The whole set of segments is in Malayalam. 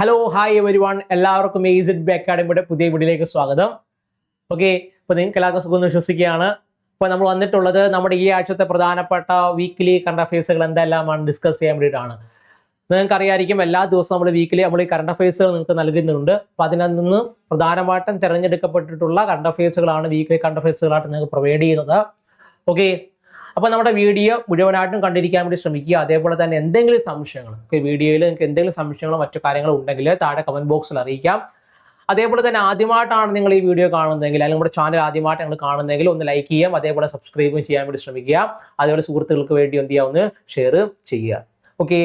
ഹലോ ഹായ് എവരി വൺ എല്ലാവർക്കും ഇറ്റ് ബി അക്കാഡമിയുടെ പുതിയ വീഡിയോയിലേക്ക് സ്വാഗതം. ഓക്കെ ഇപ്പൊ നിങ്ങൾക്ക് എല്ലാവർക്കും സുഖം വിശ്വസിക്കുകയാണ്. ഇപ്പോൾ നമ്മൾ വന്നിട്ടുള്ളത് നമ്മുടെ ഈ ആഴ്ചത്തെ പ്രധാനപ്പെട്ട വീക്കിലി കറണ്ട് അഫയേഴ്സുകൾ എന്തെല്ലാമാണ് ഡിസ്കസ് ചെയ്യാൻ വേണ്ടിയിട്ടാണ്. നിങ്ങൾക്ക് അറിയായിരിക്കും എല്ലാ ദിവസവും നമ്മൾ വീക്കിലി നമ്മൾ ഈ കറണ്ട് അഫയേഴ്സുകൾ നിങ്ങൾക്ക് നൽകുന്നുണ്ട്. അപ്പോൾ അതിൽ നിന്ന് പ്രധാനമായിട്ടും തിരഞ്ഞെടുക്കപ്പെട്ടിട്ടുള്ള കറണ്ട് അഫയേഴ്സുകളാണ് വീക്കിലി കറണ്ട് അഫയേഴ്സുകളായിട്ട് നിങ്ങൾക്ക് പ്രൊവൈഡ് ചെയ്യുന്നത്. ഓക്കെ അപ്പോൾ നമ്മുടെ വീഡിയോ മുഴുവനായിട്ടും കണ്ടിരിക്കാൻ വേണ്ടി ശ്രമിക്കുക. അതേപോലെ തന്നെ എന്തെങ്കിലും സംശയങ്ങൾ വീഡിയോയിൽ നിങ്ങൾക്ക് എന്തെങ്കിലും സംശയങ്ങളോ മറ്റു കാര്യങ്ങളോ ഉണ്ടെങ്കിൽ താഴെ കമന്റ് ബോക്സിൽ അറിയിക്കാം. അതേപോലെ തന്നെ ആദ്യമായിട്ടാണ് നിങ്ങൾ ഈ വീഡിയോ കാണുന്നതെങ്കിൽ അല്ലെങ്കിൽ നമ്മുടെ ചാനൽ ആദ്യമായിട്ട് നിങ്ങൾ കാണുന്നതെങ്കിൽ ഒന്ന് ലൈക്ക് ചെയ്യാം അതേപോലെ സബ്സ്ക്രൈബും ചെയ്യാൻ വേണ്ടി ശ്രമിക്കുക. അതേപോലെ സുഹൃത്തുക്കൾക്ക് വേണ്ടി എന്ത് ചെയ്യുക ഒന്ന് ഷെയർ ചെയ്യുക. ഓക്കെ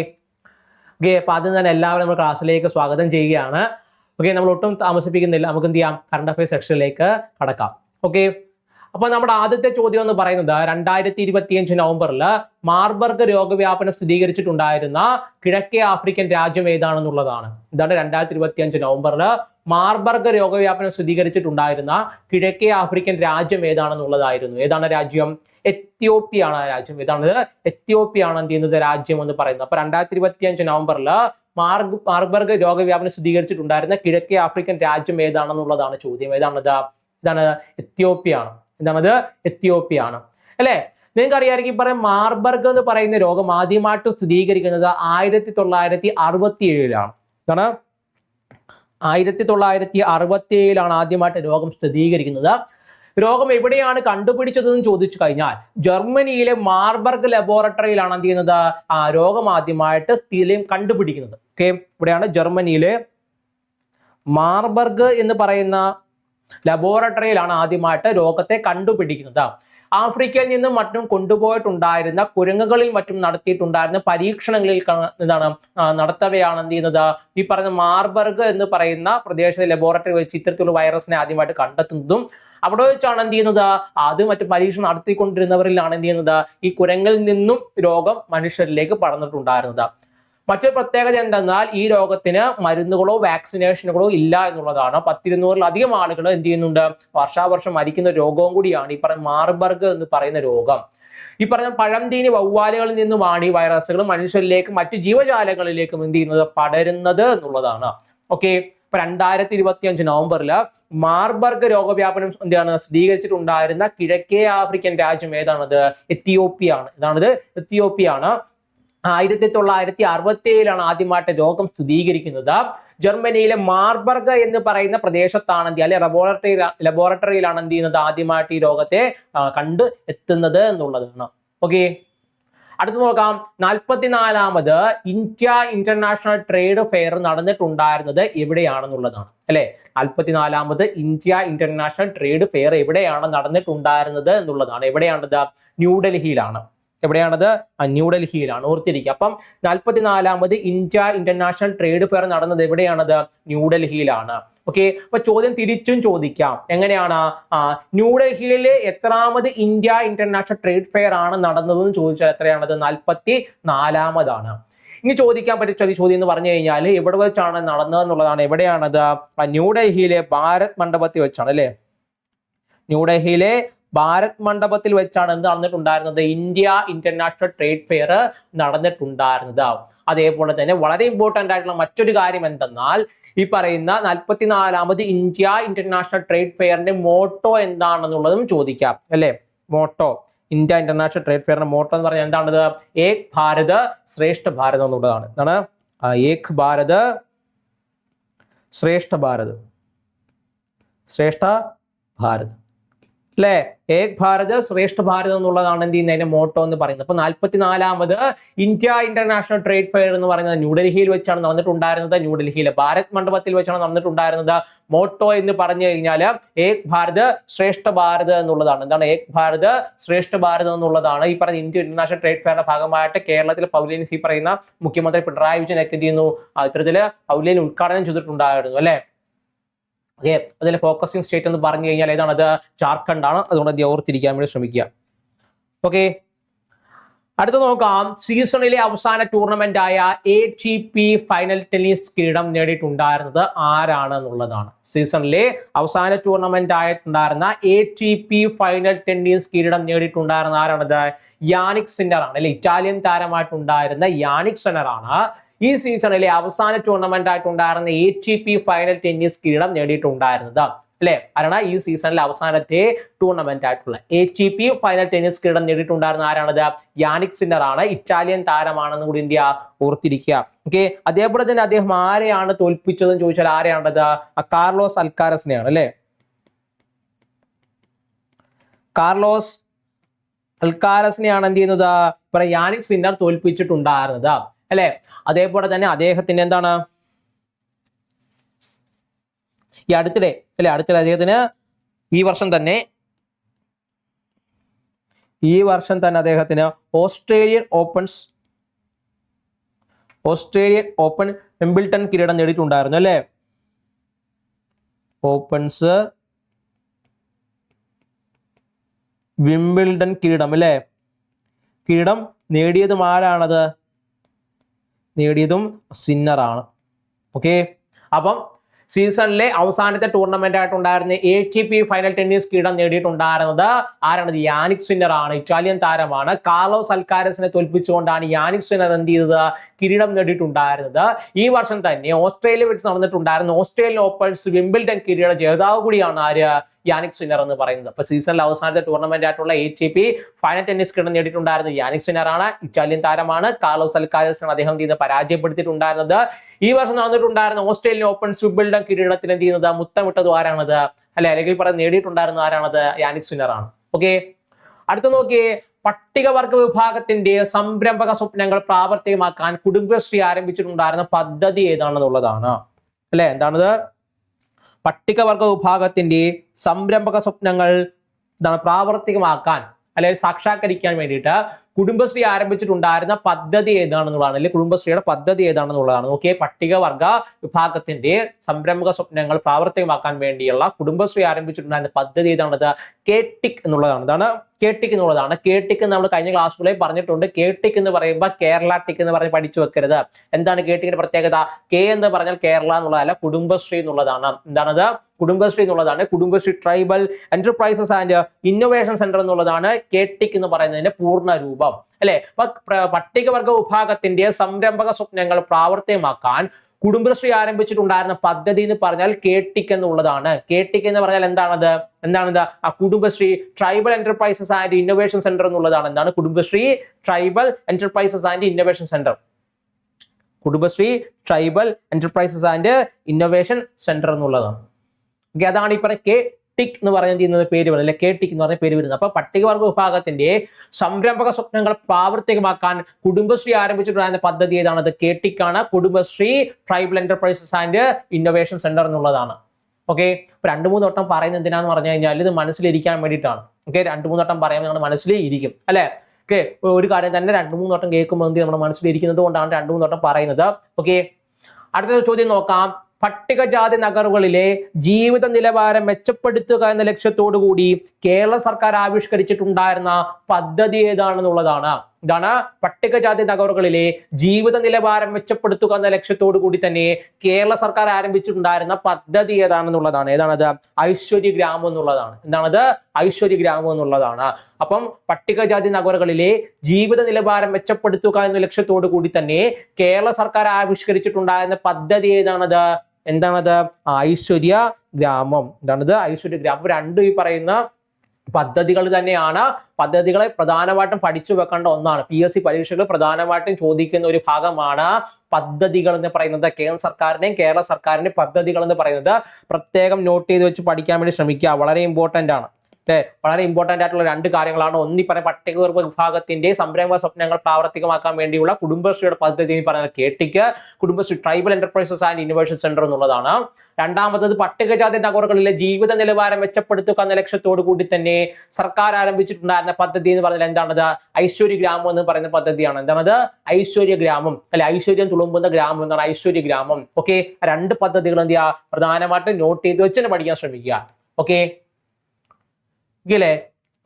ഓക്കെ അപ്പോൾ ആദ്യം തന്നെ എല്ലാവരും നമ്മൾ ക്ലാസ്സിലേക്ക് സ്വാഗതം ചെയ്യുകയാണ്. ഓക്കെ നമ്മൾ ഒട്ടും താമസിപ്പിക്കുന്നില്ല. നമുക്ക് എന്ത് ചെയ്യാം? കറണ്ട് അഫയർ സെക്ഷനിലേക്ക് കടക്കാം. ഓക്കെ അപ്പൊ നമ്മുടെ ആദ്യത്തെ ചോദ്യം എന്ന് പറയുന്നത് രണ്ടായിരത്തി ഇരുപത്തിയഞ്ച് നവംബറിൽ മാർബർഗ് രോഗവ്യാപനം സ്ഥിരീകരിച്ചിട്ടുണ്ടായിരുന്ന കിഴക്കേ ആഫ്രിക്കൻ രാജ്യം ഏതാണെന്നുള്ളതാണ്. ഇതാണ് രണ്ടായിരത്തി ഇരുപത്തിയഞ്ച് നവംബറിൽ മാർബർഗ് രോഗവ്യാപനം സ്ഥിരീകരിച്ചിട്ടുണ്ടായിരുന്ന കിഴക്കേ ആഫ്രിക്കൻ രാജ്യം ഏതാണെന്നുള്ളതായിരുന്നു. ഏതാണ് രാജ്യം? എത്യോപ്യാണ് ആണ് രാജ്യം. ഏതാണത് എത്യോപ്യാണ് എന്ത് ചെയ്യുന്നത് രാജ്യം എന്ന് പറയുന്നത്. അപ്പൊ രണ്ടായിരത്തി ഇരുപത്തിയഞ്ച് നവംബറിൽ മാർഗ് മാർബർഗ് രോഗവ്യാപനം സ്ഥിരീകരിച്ചിട്ടുണ്ടായിരുന്ന കിഴക്കേ ആഫ്രിക്കൻ രാജ്യം ഏതാണെന്നുള്ളതാണ് ചോദ്യം. ഏതാണത്? ഇതാണ് എത്യോപ്യാണ്. എന്താണത്? എത്യോപ്യാണ് അല്ലെ? നിങ്ങൾക്ക് അറിയാമായിരിക്കും പറയാം മാർബർഗ് എന്ന് പറയുന്ന രോഗം ആദ്യമായിട്ട് സ്ഥിരീകരിക്കുന്നത് ആയിരത്തി തൊള്ളായിരത്തി അറുപത്തി ഏഴിലാണ് എന്താണ്? ആയിരത്തി തൊള്ളായിരത്തി അറുപത്തി ഏഴിലാണ് ആദ്യമായിട്ട് രോഗം സ്ഥിരീകരിക്കുന്നത്. രോഗം എവിടെയാണ് കണ്ടുപിടിച്ചതെന്ന് ചോദിച്ചു കഴിഞ്ഞാൽ ജർമ്മനിയിലെ മാർബർഗ് ലബോറട്ടറിയിലാണ് എന്ത് ചെയ്യുന്നത്? ആ രോഗം ആദ്യമായിട്ട് സ്ഥിരം കണ്ടുപിടിക്കുന്നത്. ഓക്കെ? ഇവിടെയാണ് ജർമ്മനിയിലെ മാർബർഗ് എന്ന് പറയുന്ന ലബോറട്ടറിയിലാണ് ആദ്യമായിട്ട് രോഗത്തെ കണ്ടുപിടിക്കുന്നത്. ആഫ്രിക്കയിൽ നിന്നും മറ്റും കൊണ്ടുപോയിട്ടുണ്ടായിരുന്ന കുരങ്ങുകളിൽ മറ്റും നടത്തിയിട്ടുണ്ടായിരുന്ന പരീക്ഷണങ്ങളിൽ എന്താണ് നടത്തവെയാണ് എന്ത് ചെയ്യുന്നത്? ഈ പറഞ്ഞ മാർബർഗ് എന്ന് പറയുന്ന പ്രദേശത്തെ ലബോറട്ടറി വെച്ച് ഇത്തരത്തിലുള്ള വൈറസിനെ ആദ്യമായിട്ട് കണ്ടെത്തുന്നതും അവിടെ വെച്ചാണ് എന്ത് ചെയ്യുന്നത്? അത് മറ്റു പരീക്ഷണം നടത്തിക്കൊണ്ടിരുന്നവരിലാണ് എന്ത് ചെയ്യുന്നത്? ഈ കുരങ്ങിൽ നിന്നും രോഗം മനുഷ്യരിലേക്ക് പടർന്നിട്ടുണ്ടായിരുന്നത്. മറ്റൊരു പ്രത്യേകത എന്തെന്നാൽ ഈ രോഗത്തിന് മരുന്നുകളോ വാക്സിനേഷനുകളോ ഇല്ല എന്നുള്ളതാണ്. പത്തിരുന്നൂറിലധികം ആളുകൾ എന്ത് ചെയ്യുന്നുണ്ട്? വർഷാവർഷം മരിക്കുന്ന രോഗവും കൂടിയാണ് ഈ പറയുന്ന മാർബർഗ് എന്ന് പറയുന്ന രോഗം. ഈ പറഞ്ഞ പഴംതീനി വവ്വാലുകളിൽ നിന്നുമാണ് ഈ വൈറസുകൾ മനുഷ്യരിലേക്കും മറ്റു ജീവജാലങ്ങളിലേക്കും എന്ത് ചെയ്യുന്നത്? പടരുന്നത് എന്നുള്ളതാണ്. ഓക്കെ ഇപ്പൊ രണ്ടായിരത്തി ഇരുപത്തി അഞ്ച് നവംബറിൽ മാർബർഗ് രോഗവ്യാപനം എന്താണ് സ്ഥിരീകരിച്ചിട്ടുണ്ടായിരുന്ന കിഴക്കേ ആഫ്രിക്കൻ രാജ്യം ഏതാണത്? എത്തിയോപ്യയാണ് ഇതാണത് എത്തിയോപ്യയാണ് ആയിരത്തി തൊള്ളായിരത്തി അറുപത്തി ഏഴിലാണ് ആദ്യമായിട്ട് രോഗം സ്ഥിരീകരിക്കുന്നത്. ജർമ്മനിയിലെ മാർബർഗ് എന്ന് പറയുന്ന പ്രദേശത്താണ് എന്ത് അല്ലെ ലബോറട്ടറി ലബോറട്ടറിയിലാണ് എന്ത് ചെയ്യുന്നത് ആദ്യമായിട്ട് ഈ രോഗത്തെ കണ്ട് എത്തുന്നത് എന്നുള്ളതാണ്. ഓക്കെ അടുത്ത് നോക്കാം. നാൽപ്പത്തിനാലാമത് ഇന്ത്യ ഇന്റർനാഷണൽ ട്രേഡ് ഫെയർ നടന്നിട്ടുണ്ടായിരുന്നത് എവിടെയാണെന്നുള്ളതാണ്. അല്ലെ? നാൽപ്പത്തിനാലാമത് ഇന്ത്യ ഇന്റർനാഷണൽ ട്രേഡ് ഫെയർ എവിടെയാണ് നടന്നിട്ടുണ്ടായിരുന്നത് എന്നുള്ളതാണ്. എവിടെയാണത്? ന്യൂഡൽഹിയിലാണ്. എവിടെയാണത്? ന്യൂഡൽഹിയിലാണ് ഓർത്തിരിക്കുക. അപ്പം നാൽപ്പത്തിനാലാമത് ഇന്ത്യ ഇന്റർനാഷണൽ ട്രേഡ് ഫെയർ നടന്നത് എവിടെയാണത്? ന്യൂഡൽഹിയിലാണ് ഓക്കെ? അപ്പൊ ചോദ്യം തിരിച്ചും ചോദിക്കാം. എങ്ങനെയാണ്? ന്യൂഡൽഹിയിലെ എത്രാമത് ഇന്ത്യ ഇന്റർനാഷണൽ ട്രേഡ് ഫെയർ ആണ് നടന്നതെന്ന് ചോദിച്ചാൽ എത്രയാണത്? നാൽപ്പത്തി നാലാമതാണ് ഇനി ചോദിക്കാൻ പറ്റിയ ചെറിയ ചോദ്യം എന്ന് പറഞ്ഞു കഴിഞ്ഞാൽ എവിടെ വെച്ചാണ് നടന്നതെന്നുള്ളതാണ് എവിടെയാണത്? ന്യൂഡൽഹിയിലെ ഭാരത് മണ്ഡപത്തിൽ വെച്ചാണ് അല്ലെ? ന്യൂഡൽഹിയിലെ ഭാരത് മണ്ഡപത്തിൽ വെച്ചാണ് എന്ത് നടന്നിട്ടുണ്ടായിരുന്നത്? ഇന്ത്യ ഇന്റർനാഷണൽ ട്രേഡ് ഫെയർ നടന്നിട്ടുണ്ടായിരുന്നത്. അതേപോലെ തന്നെ വളരെ ഇമ്പോർട്ടന്റ് ആയിട്ടുള്ള മറ്റൊരു കാര്യം എന്തെന്നാൽ ഈ പറയുന്ന നാൽപ്പത്തിനാലാമത് ഇന്ത്യ ഇന്റർനാഷണൽ ട്രേഡ് ഫെയറിന്റെ മോട്ടോ എന്താണെന്നുള്ളതും ചോദിക്കാം അല്ലേ? മോട്ടോ ഇന്ത്യ ഇന്റർനാഷണൽ ട്രേഡ് ഫെയറിന്റെ മോട്ടോ എന്ന് പറഞ്ഞാൽ എന്താണത്? ഏക് ഭാരത് ശ്രേഷ്ഠ ഭാരത് എന്നുള്ളതാണ്. എന്താണ്? ഏക് ഭാരത് ശ്രേഷ്ഠ ഭാരത്. ശ്രേഷ്ഠ ഭാരത്. അല്ലെ ഏക് ഭാരത് ശ്രേഷ്ഠ ഭാരത് എന്നുള്ളതാണ് എന്ത് ചെയ്യുന്നതിന്റെ മോട്ടോ എന്ന് പറയുന്നത്. അപ്പൊ നാൽപ്പത്തിനാലാമത് ഇന്ത്യ ഇന്റർനാഷണൽ ട്രേഡ് ഫെയർ എന്ന് പറയുന്നത് ന്യൂഡൽഹിയിൽ വെച്ചാണ് നടന്നിട്ടുണ്ടായിരുന്നത്. ന്യൂഡൽഹിയിലെ ഭാരത് മണ്ഡപത്തിൽ വെച്ചാണ് നടന്നിട്ടുണ്ടായിരുന്നത്. മോട്ടോ എന്ന് പറഞ്ഞു കഴിഞ്ഞാൽ ഏക് ഭാരത് ശ്രേഷ്ഠ ഭാരത് എന്നുള്ളതാണ്. എന്താണ്? ഏക് ഭാരത് ശ്രേഷ്ഠ ഭാരത് എന്നുള്ളതാണ്. ഈ പറഞ്ഞ ഇന്ത്യ ഇന്റർനാഷണൽ ട്രേഡ് ഫെയറിന്റെ ഭാഗമായിട്ട് കേരളത്തിൽ പൗലിയൻ ഈ പറയുന്ന മുഖ്യമന്ത്രി പിണറായി വിജയൻ ഒക്കെ ചെയ്യുന്നു. ആ, ഇത്തരത്തിൽ പൗലിയൻ ഉദ്ഘാടനം ചെയ്തിട്ടുണ്ടായിരുന്നു അല്ലെ? ഓക്കെ അതിലെ ഫോക്കസിങ് സ്റ്റേറ്റ് എന്ന് പറഞ്ഞു കഴിഞ്ഞാൽ ഏതാണ് അത് ജാർഖണ്ഡ് ആണ്. അതുകൊണ്ട് അത് ഓർത്തിരിക്കാൻ വേണ്ടി ശ്രമിക്കുക. ഓക്കെ അടുത്ത നോക്കാം. സീസണിലെ അവസാന ടൂർണമെന്റ് ആയ A T P final tennis കിരീടം നേടിയിട്ടുണ്ടായിരുന്നത് ആരാണ് എന്നുള്ളതാണ് സീസണിലെ അവസാന tournament ആയിട്ടുണ്ടായിരുന്ന A T P final tennis കിരീടം നേടിയിട്ടുണ്ടായിരുന്ന ആരാണത്? യാനിക് സിന്നർ ആണ്. അല്ലെ ഇറ്റാലിയൻ താരമായിട്ടുണ്ടായിരുന്ന യാനിക് സിന്നർ ആണ്. ഈ സീസണിലെ അവസാന tournament ആയിട്ടുണ്ടായിരുന്ന A T P final tennis കിരീടം നേടിയിട്ടുണ്ടായിരുന്നത്. അല്ലെ? അരണ ഈ സീസണിലെ അവസാനത്തെ ടൂർണമെന്റ് ആയിട്ടുള്ള A T P final tennis കിരീടം നേടിയിട്ടുണ്ടായിരുന്ന ആരാണത്? യാനിക് സിന്നർ ആണ്. ഇറ്റാലിയൻ താരമാണെന്ന് കൂടി ഇന്ത്യ ഓർത്തിരിക്കുക. ഓക്കെ അതേപോലെ തന്നെ അദ്ദേഹം ആരെയാണ് തോൽപ്പിച്ചതെന്ന് ചോദിച്ചാൽ ആരെയാണത്? കാർലോസ് അൽക്കാരസിനെയാണ് അല്ലെ? കാർലോസ് അൽക്കാരസിനെയാണ് എന്ത് ചെയ്യുന്നത്? യാനിക് സിന്നർ തോൽപ്പിച്ചിട്ടുണ്ടായിരുന്നത്. അല്ലെ? അതേപോലെ തന്നെ അദ്ദേഹത്തിന്റെ എന്താണ്? ഈ അടുത്തിടെ അല്ലെ? അടുത്തിടെ അദ്ദേഹത്തിന് ഈ വർഷം തന്നെ ഈ വർഷം തന്നെ അദ്ദേഹത്തിന് Australian opens Australian open Wimbledon കിരീടം നേടിയിട്ടുണ്ടായിരുന്നു അല്ലേ? ഓപ്പൺസ് വിംബിൾഡൺ കിരീടം അല്ലേ? കിരീടം നേടിയതും ആരാണത്? നേടിയതും സിന്നറാണ് ഓക്കെ അപ്പം സീസണിലെ അവസാനത്തെ tournament ആയിട്ടുണ്ടായിരുന്ന A T P final tennis കിരീടം നേടിയിട്ടുണ്ടായിരുന്നത് ആരാണ്? യാനിക് സ്വിന്നർ ആണ്. ഇറ്റാലിയൻ താരമാണ്. കാർലോ സൽക്കാരസിനെ തോൽപ്പിച്ചുകൊണ്ടാണ് യാനിക് സ്വിന്നർ എന്ത് ചെയ്തത്? കിരീടം നേടിയിട്ടുണ്ടായിരുന്നത്. ഈ വർഷം തന്നെ ഓസ്ട്രേലിയ വെച്ച് നടന്നിട്ടുണ്ടായിരുന്ന ഓസ്ട്രേലിയൻ ഓപ്പൺസ് വിംബിൾഡൺ കിരീട ജേതാവ് കൂടിയാണ് ആര്? യാനിക് സ്വിന്നർ എന്ന് പറയുന്നത്. അപ്പൊ സീസണിൽ അവസാനത്തെ ടൂർണമെന്റ് ആയിട്ടുള്ള A T P final tennis കിടന്ന് നേടിയിട്ടുണ്ടായിരുന്നത് യാനിക് സുനർ ആണ്. ഇറ്റാലിയൻ താരമാണ്. കാർലോസ് അൽക്കാരസിനാണ് അദ്ദേഹം ചെയ്യുന്നത് പരാജയപ്പെടുത്തിയിട്ടുണ്ടായിരുന്നത്. ഈ വർഷം നടന്നിട്ടുണ്ടായിരുന്ന ഓസ്ട്രേലിയൻ ഓപ്പൺ സ്വിബിൾഡൺ കിരീടത്തിൽ എന്ത് ചെയ്യുന്നത്? മുത്തമിട്ടത് ആരാണത്? അല്ലെ അല്ലെങ്കിൽ പറയാൻ നേടിയിട്ടുണ്ടായിരുന്ന ആരാണത്? യാനിക് ആണ്. ഓക്കെ അടുത്ത നോക്കിയേ. പട്ടികവർഗ വിഭാഗത്തിന്റെ സംരംഭക സ്വപ്നങ്ങൾ പ്രാവർത്തികമാക്കാൻ കുടുംബശ്രീ ആരംഭിച്ചിട്ടുണ്ടായിരുന്ന പദ്ധതി ഏതാണെന്നുള്ളതാണ്. അല്ലെ എന്താണത്? പട്ടികവർഗ വിഭാഗത്തിന്റെ സംരംഭക സ്വപ്നങ്ങൾ എന്താണ് പ്രാവർത്തികമാക്കാൻ അല്ലെങ്കിൽ സാക്ഷാത്കരിക്കാൻ വേണ്ടിയിട്ട് കുടുംബശ്രീ ആരംഭിച്ചിട്ടുണ്ടായിരുന്ന പദ്ധതി ഏതാണെന്നുള്ളതാണ് അല്ലെങ്കിൽ കുടുംബശ്രീയുടെ പദ്ധതി ഏതാണെന്നുള്ളതാണ്. ഓക്കെ പട്ടികവർഗ വിഭാഗത്തിന്റെ സംരംഭക സ്വപ്നങ്ങൾ പ്രാവർത്തികമാക്കാൻ വേണ്ടിയുള്ള കുടുംബശ്രീ ആരംഭിച്ചിട്ടുണ്ടായിരുന്ന പദ്ധതി ഏതാണത്? കേട്ടിക് എന്നുള്ളതാണ്. ഇതാണ് കേട്ടിക് എന്നുള്ളതാണ്. കേട്ടിക് നമ്മൾ കഴിഞ്ഞ ക്ലാസ്സുകളിൽ പറഞ്ഞിട്ടുണ്ട്. കേട്ടിക് എന്ന് പറയുമ്പോൾ കേരള ടിക് എന്ന് പറഞ്ഞ് പഠിച്ചു വെക്കരുത്. എന്താണ് കേട്ടിക്കിന്റെ പ്രത്യേകത? കെ എന്ന് പറഞ്ഞാൽ കേരള എന്നുള്ളതല്ല കുടുംബശ്രീ എന്നുള്ളതാണ്. എന്താണത്? കുടുംബശ്രീ എന്നുള്ളതാണ്. Kudumbashree tribal enterprises and innovation centre എന്നുള്ളതാണ് കേട്ടിക് എന്ന് പറയുന്നതിന്റെ പൂർണ രൂപം. അല്ലെ? പട്ടികവർഗ വിഭാഗത്തിന്റെ സംരംഭക സ്വപ്നങ്ങൾ പ്രാവർത്തികമാക്കാൻ കുടുംബശ്രീ ആരംഭിച്ചിട്ടുണ്ടായിരുന്ന പദ്ധതി എന്ന് പറഞ്ഞാൽ കേട്ടിക് എന്നുള്ളതാണ്. കേട്ടിക് എന്ന് പറഞ്ഞാൽ എന്താണത്? എന്താണത്? ആ Kudumbashree tribal enterprises and innovation centre എന്നുള്ളതാണ്. എന്താണ്? Kudumbashree tribal enterprises and innovation centre Kudumbashree tribal enterprises and innovation centre എന്നുള്ളതാണ്. അതാണ് പറഞ്ഞ കെ ടിക് എന്ന് പറയുന്നത് ചെയ്യുന്നത് പേര് വരുന്നത് അല്ലെ കെ ടിക് എന്ന് പറഞ്ഞ പേര് വരുന്നത്. അപ്പൊ പട്ടികവർഗ വിഭാഗത്തിന്റെ സംരംഭക സ്വപ്നങ്ങൾ പ്രാവർത്തികമാക്കാൻ കുടുംബശ്രീ ആരംഭിച്ചിട്ടുണ്ടായിരുന്ന പദ്ധതി ഏതാണ്? അത് കെ ടിക് ആണ് Kudumbashree tribal enterprises and innovation centre എന്നുള്ളതാണ്. ഓക്കെ? രണ്ട് മൂന്ന് വട്ടം പറയുന്നത് എന്തിനാന്ന് പറഞ്ഞു കഴിഞ്ഞാൽ ഇത് മനസ്സിലിരിക്കാൻ വേണ്ടിയിട്ടാണ്. ഓക്കെ? രണ്ട് മൂന്ന് വട്ടം പറയാൻ നമ്മുടെ മനസ്സിൽ ഇരിക്കും അല്ലെ? ഓക്കെ? ഒരു കാര്യം തന്നെ രണ്ട് മൂന്ന് വട്ടം കേൾക്കുമ്പോൾ നമ്മുടെ മനസ്സിലിരിക്കുന്നത് കൊണ്ടാണ് രണ്ട് മൂന്ന് വട്ടം പറയുന്നത്. ഓക്കെ? അടുത്ത ചോദ്യം നോക്കാം. പട്ടികജാതി നഗറുകളിലെ ജീവിത നിലവാരം മെച്ചപ്പെടുത്തുക എന്ന ലക്ഷ്യത്തോടു കൂടി കേരള സർക്കാർ ആവിഷ്കരിച്ചിട്ടുണ്ടായിരുന്ന പദ്ധതി ഏതാണെന്നുള്ളതാണ്. ഇതാണ് പട്ടികജാതി നഗറുകളിലെ ജീവിത നിലവാരം മെച്ചപ്പെടുത്തുക എന്ന ലക്ഷ്യത്തോടു കൂടി തന്നെ കേരള സർക്കാർ ആരംഭിച്ചിട്ടുണ്ടായിരുന്ന പദ്ധതി ഏതാണെന്നുള്ളതാണ്. ഏതാണത്? ഐശ്വര്യ ഗ്രാമം എന്നുള്ളതാണ്. എന്താണത്? ഐശ്വര്യ ഗ്രാമം എന്നുള്ളതാണ്. അപ്പം പട്ടികജാതി നഗറുകളിലെ ജീവിത നിലവാരം മെച്ചപ്പെടുത്തുക എന്ന ലക്ഷ്യത്തോടു കൂടി തന്നെ കേരള സർക്കാർ ആവിഷ്കരിച്ചിട്ടുണ്ടായിരുന്ന പദ്ധതി ഏതാണത്? എന്താണത്? ഐശ്വര്യ ഗ്രാമം. എന്താണത്? ഐശ്വര്യ ഗ്രാമം. രണ്ടും ഈ പറയുന്ന പദ്ധതികൾ തന്നെയാണ്. പദ്ധതികളെ പ്രധാനമായിട്ടും പഠിച്ചു വെക്കേണ്ട ഒന്നാണ്. പി എസ് സി പരീക്ഷകൾ പ്രധാനമായിട്ടും ചോദിക്കുന്ന ഒരു ഭാഗമാണ് പദ്ധതികൾ എന്ന് പറയുന്നത്. കേന്ദ്ര സർക്കാരിന്റെയും കേരള സർക്കാരിന്റെയും പദ്ധതികൾ എന്ന് പറയുന്നത് പ്രത്യേകം നോട്ട് ചെയ്ത് വെച്ച് പഠിക്കാൻ വേണ്ടി ശ്രമിക്കുക. വളരെ ഇമ്പോർട്ടന്റ് ആണ്. അല്ലെ വളരെ ഇമ്പോർട്ടന്റ് ആയിട്ടുള്ള രണ്ട് കാര്യങ്ങളാണ്. ഒന്നി പറഞ്ഞ പട്ടികവർഗ വിഭാഗത്തിന്റെ സംരംഭ സ്വപ്നങ്ങൾ പ്രാവർത്തികമാക്കാൻ വേണ്ടിയുള്ള കുടുംബശ്രീയുടെ പദ്ധതി എന്ന് പറയുന്നത് കേട്ടിക്ക്. Kudumbashree tribal enterprises and innovation centre എന്നുള്ളതാണ്. രണ്ടാമത്തത് പട്ടികജാതി നഗറുകളിലെ ജീവിത നിലവാരം മെച്ചപ്പെടുത്തുക എന്ന ലക്ഷ്യത്തോടു കൂടി തന്നെ സർക്കാർ ആരംഭിച്ചിട്ടുണ്ടായിരുന്ന പദ്ധതി എന്ന് പറഞ്ഞാൽ എന്താണത്? ഐശ്വര്യ ഗ്രാമം എന്ന് പറയുന്ന പദ്ധതിയാണ്. എന്താണത്? ഐശ്വര്യ ഗ്രാമം. അല്ലെ ഐശ്വര്യം തുളുമ്പുന്ന ഗ്രാമം എന്നാണ് ഐശ്വര്യ ഗ്രാമം. ഓക്കെ രണ്ട് പദ്ധതികൾ എന്ത് ചെയ്യുക? പ്രധാനമായിട്ടും നോട്ട് ചെയ്ത് വെച്ച് തന്നെ പഠിക്കാൻ ശ്രമിക്കുക. ഓക്കെ ഇല്ലേ?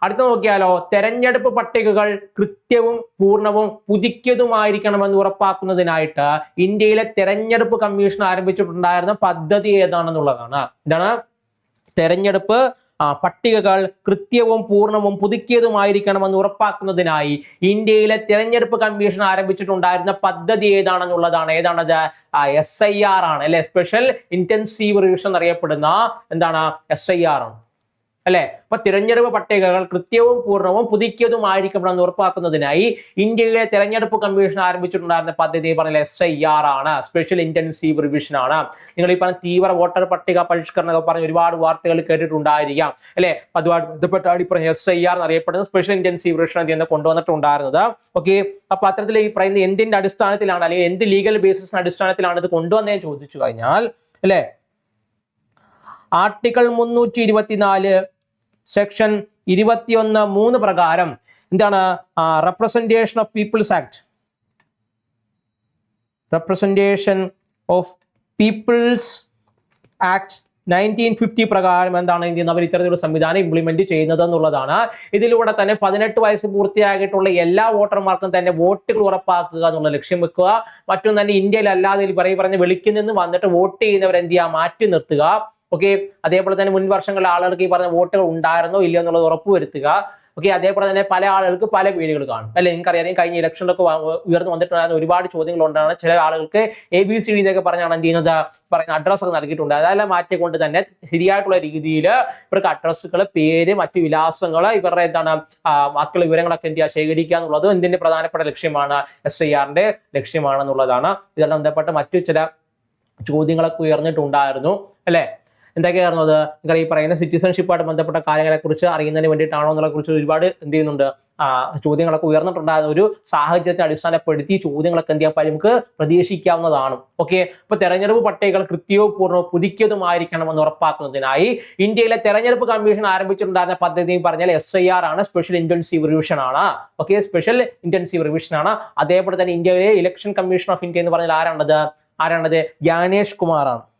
അടുത്ത നോക്കിയാലോ തെരഞ്ഞെടുപ്പ് പട്ടികകൾ കൃത്യവും പൂർണവും പുതുക്കിയതുമായിരിക്കണമെന്ന് ഉറപ്പാക്കുന്നതിനായിട്ട് ഇന്ത്യയിലെ തെരഞ്ഞെടുപ്പ് കമ്മീഷൻ ആരംഭിച്ചിട്ടുണ്ടായിരുന്ന പദ്ധതി ഏതാണെന്നുള്ളതാണ്. എന്താണ്? തെരഞ്ഞെടുപ്പ് പട്ടികകൾ കൃത്യവും പൂർണവും പുതുക്കിയതുമായിരിക്കണമെന്ന് ഉറപ്പാക്കുന്നതിനായി ഇന്ത്യയിലെ തിരഞ്ഞെടുപ്പ് കമ്മീഷൻ ആരംഭിച്ചിട്ടുണ്ടായിരുന്ന പദ്ധതി ഏതാണെന്നുള്ളതാണ്. ഏതാണത്? എസ് ഐ ആർ ആണ്. അല്ലെ? സ്പെഷ്യൽ ഇന്റൻസീവ് റിവിഷൻ എന്നറിയപ്പെടുന്ന എന്താണ്? എസ് ഐ ആർ ആണ്. അല്ലെ? അപ്പൊ തിരഞ്ഞെടുപ്പ് പട്ടികകൾ കൃത്യവും പൂർണവും പുതുക്കിയതുമായിരിക്കണമെന്ന് ഉറപ്പാക്കുന്നതിനായി ഇന്ത്യയിലെ തെരഞ്ഞെടുപ്പ് കമ്മീഷൻ ആരംഭിച്ചിട്ടുണ്ടായിരുന്ന പദ്ധതി പറഞ്ഞ എസ് ഐ ആർ ആണ്. സ്പെഷ്യൽ ഇന്റൻസീവ് റിവിഷൻ ആണ്. നിങ്ങൾ ഈ പറഞ്ഞ തീവ്ര വോട്ടർ പട്ടിക പരിഷ്കരണം പറഞ്ഞ ഒരുപാട് വാർത്തകൾ കേട്ടിട്ടുണ്ടായിരിക്കാം. അല്ലെ? അതുമായി ബന്ധപ്പെട്ടാണ് ഈ പറഞ്ഞ എസ് ഐ ആർ എന്നറിയപ്പെടുന്ന സ്പെഷ്യൽ ഇന്റൻസീവ് റിവിഷൻ എന്ന് കൊണ്ടുവന്നിട്ടുണ്ടായിരുന്നത്. ഓക്കെ? അപ്പൊ അത്തരത്തിൽ ഈ പറയുന്ന എന്തിന്റെ അടിസ്ഥാനത്തിലാണ് അല്ലെങ്കിൽ എന്ത് ലീഗൽ ബേസിസിന്റെ അടിസ്ഥാനത്തിലാണ് ഇത് കൊണ്ടുവന്നതെന്ന് ചോദിച്ചു കഴിഞ്ഞാൽ അല്ലെ? ആർട്ടിക്കിൾ മുന്നൂറ്റി ഇരുപത്തിനാല് സെക്ഷൻ ഇരുപത്തിയൊന്ന് മൂന്ന് പ്രകാരം എന്താണ്? Representation of people's act representation of people's act nineteen fifty പ്രകാരം എന്താണ് ഇന്ത്യ അവർ ഇത്തരത്തിലുള്ള സംവിധാനം ഇംപ്ലിമെന്റ് ചെയ്യുന്നത് എന്നുള്ളതാണ്. ഇതിലൂടെ തന്നെ പതിനെട്ട് വയസ്സ് പൂർത്തിയാക്കിയിട്ടുള്ള എല്ലാ വോട്ടർമാർക്കും തന്നെ വോട്ടുകൾ ഉറപ്പാക്കുക എന്നുള്ള ലക്ഷ്യം വെക്കുക. മറ്റൊന്ന് തന്നെ ഇന്ത്യയിൽ അല്ലാതെ പറയും പറഞ്ഞ് വെളിക്കിൽ വന്നിട്ട് വോട്ട് ചെയ്യുന്നവർ എന്ത് ചെയ്യുക? മാറ്റി നിർത്തുക. ഓക്കെ അതേപോലെ തന്നെ മുൻ വർഷങ്ങളിലെ ആളുകൾക്ക് ഈ പറഞ്ഞ വോട്ടുകൾ ഉണ്ടായിരുന്നോ ഇല്ലയോ എന്നുള്ളത് ഉറപ്പുവരുത്തുക. ഓക്കെ അതേപോലെ തന്നെ പല ആളുകൾക്ക് പല വീടുകൾ കാണും. അല്ലെ? നിങ്ങൾക്കറിയാം കഴിഞ്ഞ ഇലക്ഷനിലൊക്കെ ഉയർന്നു വന്നിട്ടുണ്ടായിരുന്ന ഒരുപാട് ചോദ്യങ്ങൾ ഉണ്ടാണ് ചില ആളുകൾക്ക് എ ബി സി ഡി എന്നൊക്കെ പറഞ്ഞാണ് എന്ത് ചെയ്യുന്നത്? പറയുന്ന അഡ്രസ്സ് ഒക്കെ നൽകിയിട്ടുണ്ട്. അതെല്ലാം മാറ്റിക്കൊണ്ട് തന്നെ ശരിയായിട്ടുള്ള രീതിയിൽ ഇവർക്ക് അഡ്രസ്സുകൾ പേര് മറ്റ് വിലാസങ്ങൾ ഇവരുടെ എന്താണ് മക്കൾ വിവരങ്ങളൊക്കെ എന്ത് ചെയ്യുക? ശേഖരിക്കുക എന്നുള്ളത് എന്തിന്റെ പ്രധാനപ്പെട്ട ലക്ഷ്യമാണ്? എസ് ഐ ആറിന്റെ ലക്ഷ്യമാണെന്നുള്ളതാണ്. ഇതെല്ലാം ബന്ധപ്പെട്ട് മറ്റു ചില ചോദ്യങ്ങളൊക്കെ ഉയർന്നിട്ടുണ്ടായിരുന്നു. അല്ലെ? എന്തൊക്കെയായിരുന്നു അത്? നിങ്ങൾ ഈ പറയുന്ന സിറ്റിസൺഷിപ്പായിട്ട് ബന്ധപ്പെട്ട കാര്യങ്ങളെ കുറിച്ച് അറിയുന്നതിന് വേണ്ടിയിട്ടാണോ എന്നുള്ള കുറിച്ച് ഒരുപാട് എന്ത് ചെയ്യുന്നുണ്ട്? ചോദ്യങ്ങളൊക്കെ ഉയർന്നിട്ടുണ്ടായിരുന്ന ഒരു സാഹചര്യത്തെ അടിസ്ഥാനപ്പെടുത്തി ചോദ്യങ്ങളൊക്കെ എന്ത് ചെയ്യാൻ നമുക്ക് പ്രതീക്ഷിക്കാവുന്നതാണ്. ഓക്കെ? ഇപ്പൊ തെരഞ്ഞെടുപ്പ് പട്ടികകൾ കൃത്യവും പൂർണവും പുതുക്കിയതുമായിരിക്കണമെന്ന് ഉറപ്പാക്കുന്നതിനായി ഇന്ത്യയിലെ തെരഞ്ഞെടുപ്പ് കമ്മീഷൻ ആരംഭിച്ചിട്ടുണ്ടായിരുന്ന പദ്ധതി പറഞ്ഞാൽ എസ് ഐ ആർ ആണ്. സ്പെഷ്യൽ ഇന്റൻസീവ് റിവിഷൻ ആണ്. ഓക്കെ? സ്പെഷ്യൽ ഇന്റൻസീവ് റിവിഷൻ ആണ്. അതേപോലെ തന്നെ ഇന്ത്യയിലെ ഇലക്ഷൻ കമ്മീഷൻ ഓഫ് ഇന്ത്യ എന്ന് പറഞ്ഞാൽ ആരാണത്? ആരാണത്? ജ്ഞാനേഷ് കുമാറാണ്.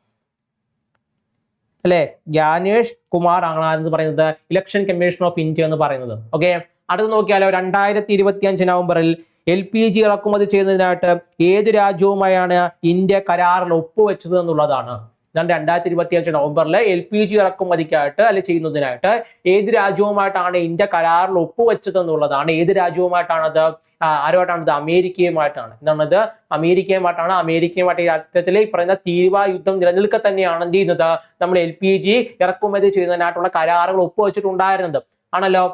അല്ലെ? ജ്ഞാനേഷ് കുമാർ ആണ് എന്ന് പറയുന്നത്? ഇലക്ഷൻ കമ്മീഷൻ ഓഫ് ഇന്ത്യ എന്ന് പറയുന്നത്. ഓക്കെ അടുത്ത് നോക്കിയാലോ രണ്ടായിരത്തി ഇരുപത്തി അഞ്ച് നവംബറിൽ എൽ പി ജി ഇറക്കുമതി ചെയ്യുന്നതിനായിട്ട് ഏത് രാജ്യവുമായാണ് ഇന്ത്യ കരാറിൽ ഒപ്പുവെച്ചത് എന്നുള്ളതാണ്. ഇതാണ് രണ്ടായിരത്തി ഇരുപത്തി അഞ്ച് നവംബറിൽ എൽ പി ജി ഇറക്കുമതിക്കായിട്ട് അല്ലെ ചെയ്യുന്നതിനായിട്ട്. ഏത് രാജ്യവുമായിട്ടാണ് ഇന്ത്യ കരാറിൽ ഒപ്പുവെച്ചത് എന്നുള്ളതാണ് ഏത് രാജ്യവുമായിട്ടാണത്? ആരുമായിട്ടാണത്? അമേരിക്കയുമായിട്ടാണ്. എന്താണത്? അമേരിക്കയുമായിട്ടാണ്. അമേരിക്കയുമായിട്ട് ഈ അർത്ഥത്തിൽ ഈ പറയുന്ന തീവ്ര യുദ്ധം നിലനിൽക്കെ തന്നെയാണ് എന്ത് ചെയ്യുന്നത്? നമ്മൾ എൽ പി ജി ഇറക്കുമതി ചെയ്യുന്നതിനായിട്ടുള്ള കരാറുകൾ ഒപ്പുവെച്ചിട്ടുണ്ടായിരുന്നത്. ആണല്ലോ?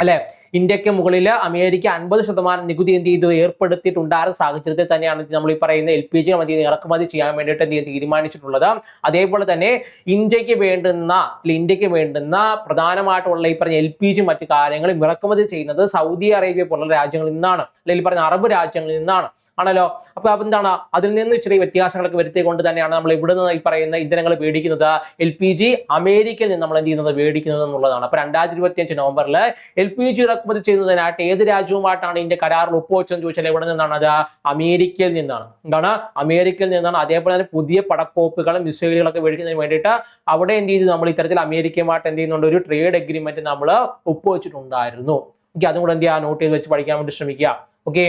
അല്ലെ? ഇന്ത്യയ്ക്ക് മുകളിൽ അമേരിക്ക അൻപത് ശതമാനം നികുതി എന്ത് ചെയ്തു? ഏർപ്പെടുത്തിയിട്ടുണ്ടായിരുന്ന സാഹചര്യത്തിൽ തന്നെയാണ് നമ്മൾ ഈ പറയുന്ന എൽ പി ജി മതി ഇറക്കുമതി ചെയ്യാൻ വേണ്ടിയിട്ട് എന്ത് തീരുമാനിച്ചിട്ടുള്ളത്. അതേപോലെ തന്നെ ഇന്ത്യയ്ക്ക് വേണ്ടുന്ന ഇന്ത്യയ്ക്ക് വേണ്ടുന്ന പ്രധാനമായിട്ടുള്ള ഈ പറഞ്ഞ എൽ പി ജി മറ്റു കാര്യങ്ങളും ഇറക്കുമതി ചെയ്യുന്നത് സൗദി അറേബ്യ പോലുള്ള രാജ്യങ്ങളിൽ നിന്നാണ്. അല്ലെങ്കിൽ പറഞ്ഞ അറബ് രാജ്യങ്ങളിൽ നിന്നാണ്. ആണല്ലോ? അപ്പൊ എന്താണ് അതിൽ നിന്ന് ഇച്ചിരി വ്യത്യാസങ്ങളൊക്കെ വരുത്തിക്കൊണ്ട് തന്നെയാണ് നമ്മൾ ഇവിടെ നിന്ന് ഈ പറയുന്ന ഇന്ധനങ്ങൾ മേടിക്കുന്നത്. എൽ പി ജി അമേരിക്കയിൽ നിന്ന് നമ്മൾ എന്ത് ചെയ്യുന്നത്? മേടിക്കുന്നത് എന്നുള്ളതാണ്. അപ്പൊ രണ്ടായിരത്തി ഇരുപത്തി അഞ്ച് നവംബറിൽ എൽ പി ജി ഇറക്കുമതി ചെയ്യുന്നതിനായിട്ട് ഏത് രാജ്യവുമായിട്ടാണ് ഇന്ത്യ കരാറിൽ ഒപ്പുവെച്ചെന്ന് ചോദിച്ചാൽ എവിടെ നിന്നാണ്? അത് അമേരിക്കയിൽ നിന്നാണ്. എന്താണ്? അമേരിക്കയിൽ നിന്നാണ്. അതേപോലെ തന്നെ പുതിയ പടക്കോപ്പുകളും മിസൈലുകളൊക്കെ മേടിക്കുന്നതിന് വേണ്ടിയിട്ട് അവിടെ എന്ത് ചെയ്തു? നമ്മൾ ഇത്തരത്തിൽ അമേരിക്കയുമായിട്ട് എന്ത് ചെയ്യുന്നുണ്ട്? ഒരു ട്രേഡ് അഗ്രിമെന്റ് നമ്മൾ ഒപ്പുവെച്ചിട്ടുണ്ടായിരുന്നു. ഓക്കെ അതും കൂടെ എന്ത് ചെയ്യുക? നോട്ട് ചെയ്ത് വെച്ച് പഠിക്കാൻ വേണ്ടി ശ്രമിക്കുക. ഓക്കെ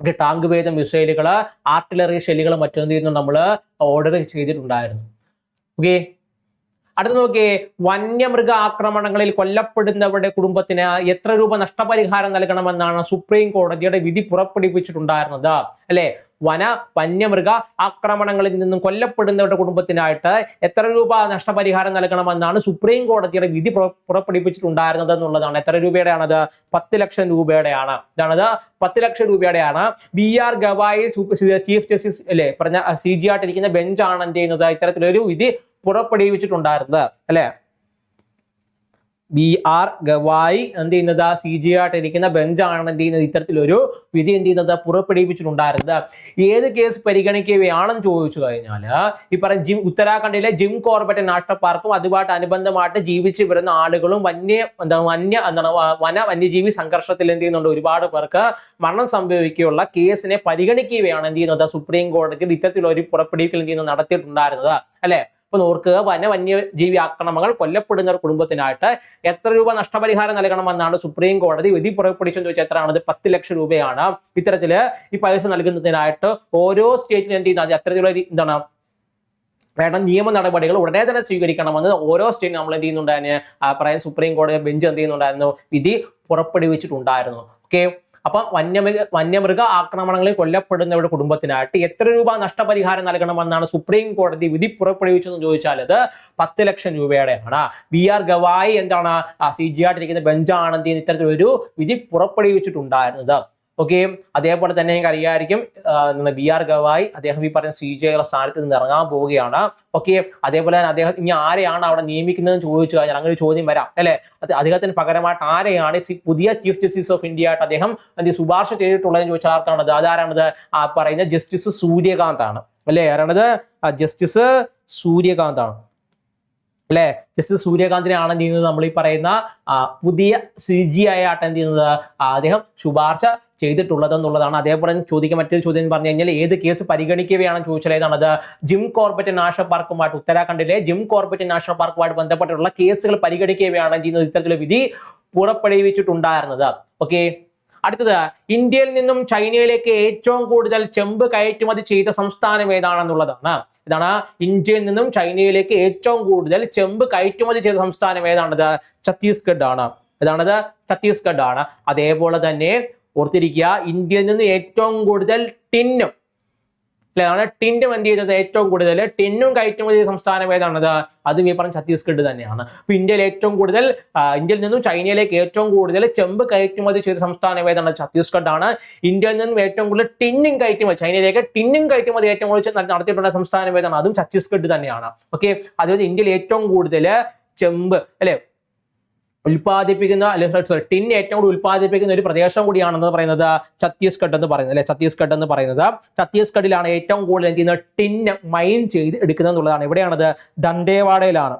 ഒക്കെ ടാങ്ക് ഭേദ മിസൈലുകൾ ആർട്ടിലറി ഷെല്ലുകൾ മറ്റൊന്നും ചെയ്യുന്നു നമ്മൾ ഓർഡർ ചെയ്തിട്ടുണ്ടായിരുന്നു. ഓക്കെ അടുത്ത നോക്കിയേ വന്യമൃഗ ആക്രമണങ്ങളിൽ കൊല്ലപ്പെടുന്നവരുടെ കുടുംബത്തിന് എത്ര രൂപ നഷ്ടപരിഹാരം നൽകണമെന്നാണ് സുപ്രീം കോടതിയുടെ വിധി പുറപ്പെടുവിച്ചിട്ടുണ്ടായിരുന്നത്. അല്ലെ? വന വന്യമൃഗ ആക്രമണങ്ങളിൽ നിന്നും കൊല്ലപ്പെടുന്നവരുടെ കുടുംബത്തിനായിട്ട് എത്ര രൂപ നഷ്ടപരിഹാരം നൽകണമെന്നാണ് സുപ്രീം കോടതിയുടെ വിധി പുറ- പുറപ്പെടുവിച്ചിട്ടുണ്ടായിരുന്നത് എന്നുള്ളതാണ്. എത്ര രൂപയുടെയാണത്? പത്ത് ലക്ഷം രൂപയുടെയാണ്. ഇതാണത്. പത്ത് ലക്ഷം രൂപയുടെയാണ്. B R Gavai chief justice അല്ലെ പറഞ്ഞ സി ജി ആയിട്ടിരിക്കുന്ന ബെഞ്ചാണ് എന്ത് ചെയ്യുന്നത്? ഇത്തരത്തിലൊരു വിധി പുറപ്പെടുവിച്ചിട്ടുണ്ടായിരുന്നത്. അല്ലെ? ബി ആർ ഗവായി എന്ത് ചെയ്യുന്നത്? സി ജി ആയിട്ടിരിക്കുന്ന ബെഞ്ചാണ് എന്ത് ചെയ്യുന്നത്? ഇത്തരത്തിലൊരു വിധി എന്ത് ചെയ്യുന്നത്? പുറപ്പെടുവിച്ചിട്ടുണ്ടായിരുന്നത്. ഏത് കേസ് പരിഗണിക്കുകയാണെന്ന് ചോദിച്ചു കഴിഞ്ഞാൽ ഈ പറഞ്ഞ ജിം ഉത്തരാഖണ്ഡിലെ ജിം കോർബറ്റ് നാഷണൽ പാർക്കും അതുമായിട്ട് അനുബന്ധമായിട്ട് ജീവിച്ചു വരുന്ന ആളുകളും വന്യ എന്താ വന്യ എന്താണ് വന വന്യജീവി സംഘർഷത്തിൽ എന്ത് ചെയ്യുന്നുണ്ട്? ഒരുപാട് പേർക്ക് മരണം സംഭവിക്കുകയുള്ള കേസിനെ പരിഗണിക്കുകയാണ് എന്ത് ചെയ്യുന്നത്? സുപ്രീം കോടതിയിൽ ഇത്തരത്തിലൊരു പുറപ്പെടുവിക്കൽ എന്ത് ചെയ്യുന്നത്? നടത്തിയിട്ടുണ്ടായിരുന്നത്. അല്ലെ? അപ്പൊ ഓർക്കുക വന വന്യജീവി ആക്രമണങ്ങൾ കൊല്ലപ്പെടുന്ന ഒരു കുടുംബത്തിനായിട്ട് എത്ര രൂപ നഷ്ടപരിഹാരം നൽകണമെന്നാണ് സുപ്രീം കോടതി വിധി പുറപ്പെടുവിച്ചെന്ന് ചോദിച്ചാൽ എത്രയാണത്? പത്ത് ലക്ഷം രൂപയാണ്. ഇത്തരത്തിൽ ഈ പൈസ നൽകുന്നതിനായിട്ട് ഓരോ സ്റ്റേറ്റിനും എന്ത് ചെയ്യുന്നത് അത്തരത്തിലുള്ള എന്താണ്? വേണ്ട നിയമ നടപടികൾ ഉടനെ തന്നെ സ്വീകരിക്കണമെന്ന് ഓരോ സ്റ്റേറ്റ് നമ്മൾ എന്ത് ചെയ്യുന്നുണ്ടായിരുന്നു? പറയാൻ സുപ്രീം കോടതി ബെഞ്ച് എന്ത് ചെയ്യുന്നുണ്ടായിരുന്നു? വിധി പുറപ്പെടുവിച്ചിട്ടുണ്ടായിരുന്നു. ഓക്കെ? അപ്പൊ വന്യമൃഗ വന്യമൃഗ ആക്രമണങ്ങളിൽ കൊല്ലപ്പെടുന്നവരുടെ കുടുംബത്തിനായിട്ട് എത്ര രൂപ നഷ്ടപരിഹാരം നൽകണമെന്നാണ് സുപ്രീം കോടതി വിധി പുറപ്പെടുവിച്ചതെന്ന് ചോദിച്ചാൽ അത് പത്ത് ലക്ഷം രൂപയുടെയാണ്. ബി ആർ ഗവായി എന്താണ് സി ജി ആയിട്ടിരിക്കുന്ന ബെഞ്ചാണ് എന്ത് ചെയ്യുന്നത് ഇത്തരത്തിലൊരു വിധി പുറപ്പെടുവിച്ചിട്ടുണ്ടായിരുന്നത്. ഓക്കെ അതേപോലെ തന്നെ നിങ്ങൾക്ക് അറിയാമായിരിക്കും നമ്മുടെ ബി ആർ ഗവായി. അദ്ദേഹം ഈ പറഞ്ഞ സി ജി സ്ഥാനത്ത് നിന്ന് ഇറങ്ങാൻ പോവുകയാണ്. ഓക്കെ അതേപോലെ തന്നെ അദ്ദേഹം ഇനി ആരെയാണ് അവിടെ നിയമിക്കുന്നതെന്ന് ചോദിച്ചു കഴിഞ്ഞാൽ അങ്ങനെ ഒരു ചോദ്യം വരാം അല്ലെ? അദ്ദേഹത്തിന് പകരമായിട്ട് ആരെയാണ് പുതിയ ചീഫ് ജസ്റ്റിസ് ഓഫ് ഇന്ത്യ ആയിട്ട് അദ്ദേഹം ശുപാർശ ചെയ്തിട്ടുള്ളതെന്ന് ചോദിച്ചാൽ ആർക്കാണത് അതാരാണത് ആ പറയുന്ന ജസ്റ്റിസ് സൂര്യകാന്ത് ആണ് അല്ലെ? ആരാണത്? ജസ്റ്റിസ് സൂര്യകാന്ത് ആണ് അല്ലെ? ജസ്റ്റിസ് സൂര്യകാന്തിനെയാണ് എന്ത് ചെയ്യുന്നത് നമ്മൾ ഈ പറയുന്ന പുതിയ സി ജി ആയ ആയിട്ട് എന്ത് ചെയ്യുന്നത് അദ്ദേഹം ശുപാർശ ചെയ്തിട്ടുള്ളത് എന്നുള്ളതാണ് അതേപോലെ ചോദിക്കാൻ മറ്റൊരു ചോദ്യം എന്ന് പറഞ്ഞു കഴിഞ്ഞാൽ ഏത് കേസ് പരിഗണിക്കുകയാണെന്ന് ചോദിച്ചാൽ ഏതാണത് ജിം കോർബറ്റ് നാഷണൽ പാർക്കുമായിട്ട് ഉത്തരാഖണ്ഡിലെ ജിം കോർബറ്റ് നാഷണൽ പാർക്കുമായിട്ട് ബന്ധപ്പെട്ടിട്ടുള്ള കേസുകൾ പരിഗണിക്കുകയാണ് ചെയ്യുന്നത് ഇത്തരത്തിലുള്ള വിധി പുറപ്പെടുവിച്ചിട്ടുണ്ടായിരുന്നത്. ഓക്കെ അടുത്തത് ഇന്ത്യയിൽ നിന്നും ചൈനയിലേക്ക് ഏറ്റവും കൂടുതൽ ചെമ്പ് കയറ്റുമതി ചെയ്ത സംസ്ഥാനം ഏതാണെന്നുള്ളതാണ്. ഇതാണ് ഇന്ത്യയിൽ നിന്നും ചൈനയിലേക്ക് ഏറ്റവും കൂടുതൽ ചെമ്പ് കയറ്റുമതി ചെയ്ത സംസ്ഥാനം ഏതാണത്? ഛത്തീസ്ഗഡ് ആണ് ഏതാണത്? ഛത്തീസ്ഗഡ് ആണ് അതേപോലെ തന്നെ ഓർത്തിരിക്കുക ഇന്ത്യയിൽ നിന്ന് ഏറ്റവും കൂടുതൽ ടിന്നും അതാണ് ടിന്നും എന്ത് ചെയ്തത് ഏറ്റവും കൂടുതൽ. ടിന്നും കയറ്റുമതി ചെയ്ത സംസ്ഥാനം ഏതാണത്? അതും ഈ പറഞ്ഞ ഛത്തീസ്ഗഡ് തന്നെയാണ്. അപ്പൊ ഇന്ത്യയിൽ ഏറ്റവും കൂടുതൽ ഇന്ത്യയിൽ നിന്നും ചൈനയിലേക്ക് ഏറ്റവും കൂടുതൽ ചെമ്പ് കയറ്റുമതി ചെയ്ത സംസ്ഥാനം ഏതാണ് ഛത്തീസ്ഗഡ് ആണ് ഇന്ത്യയിൽ നിന്നും ഏറ്റവും കൂടുതൽ ടിന്നും കയറ്റുമതി ചൈനയിലേക്ക് ടിന്നും കയറ്റുമതി ഏറ്റവും കൂടുതൽ നടത്തിയിട്ടുള്ള സംസ്ഥാനം ഏതാണ്? അതും ഛത്തീസ്ഗഡ് തന്നെയാണ്. ഓക്കെ? അതുപോലെ ഇന്ത്യയിൽ ഏറ്റവും കൂടുതൽ ചെമ്പ് അല്ലെ? ഉൽപ്പാദിപ്പിക്കുന്ന അല്ലെങ്കിൽ ടിൻ ഏറ്റവും കൂടുതൽ ഉൽപ്പാദിപ്പിക്കുന്ന ഒരു പ്രദേശം കൂടിയാണെന്ന് പറയുന്നത് ഛത്തീസ്ഗഡ് എന്ന് പറയുന്നത് അല്ലെ ഛത്തീസ്ഗഡ് എന്ന് പറയുന്നത്. ഛത്തീസ്ഗഡിലാണ് ഏറ്റവും കൂടുതൽ എന്ത് ചെയ്യുന്നത്? ടിൻ മൈൻ ചെയ്ത് എടുക്കുന്നത് എന്നുള്ളതാണ്. എവിടെയാണത് ദന്തേവാഡയിലാണ്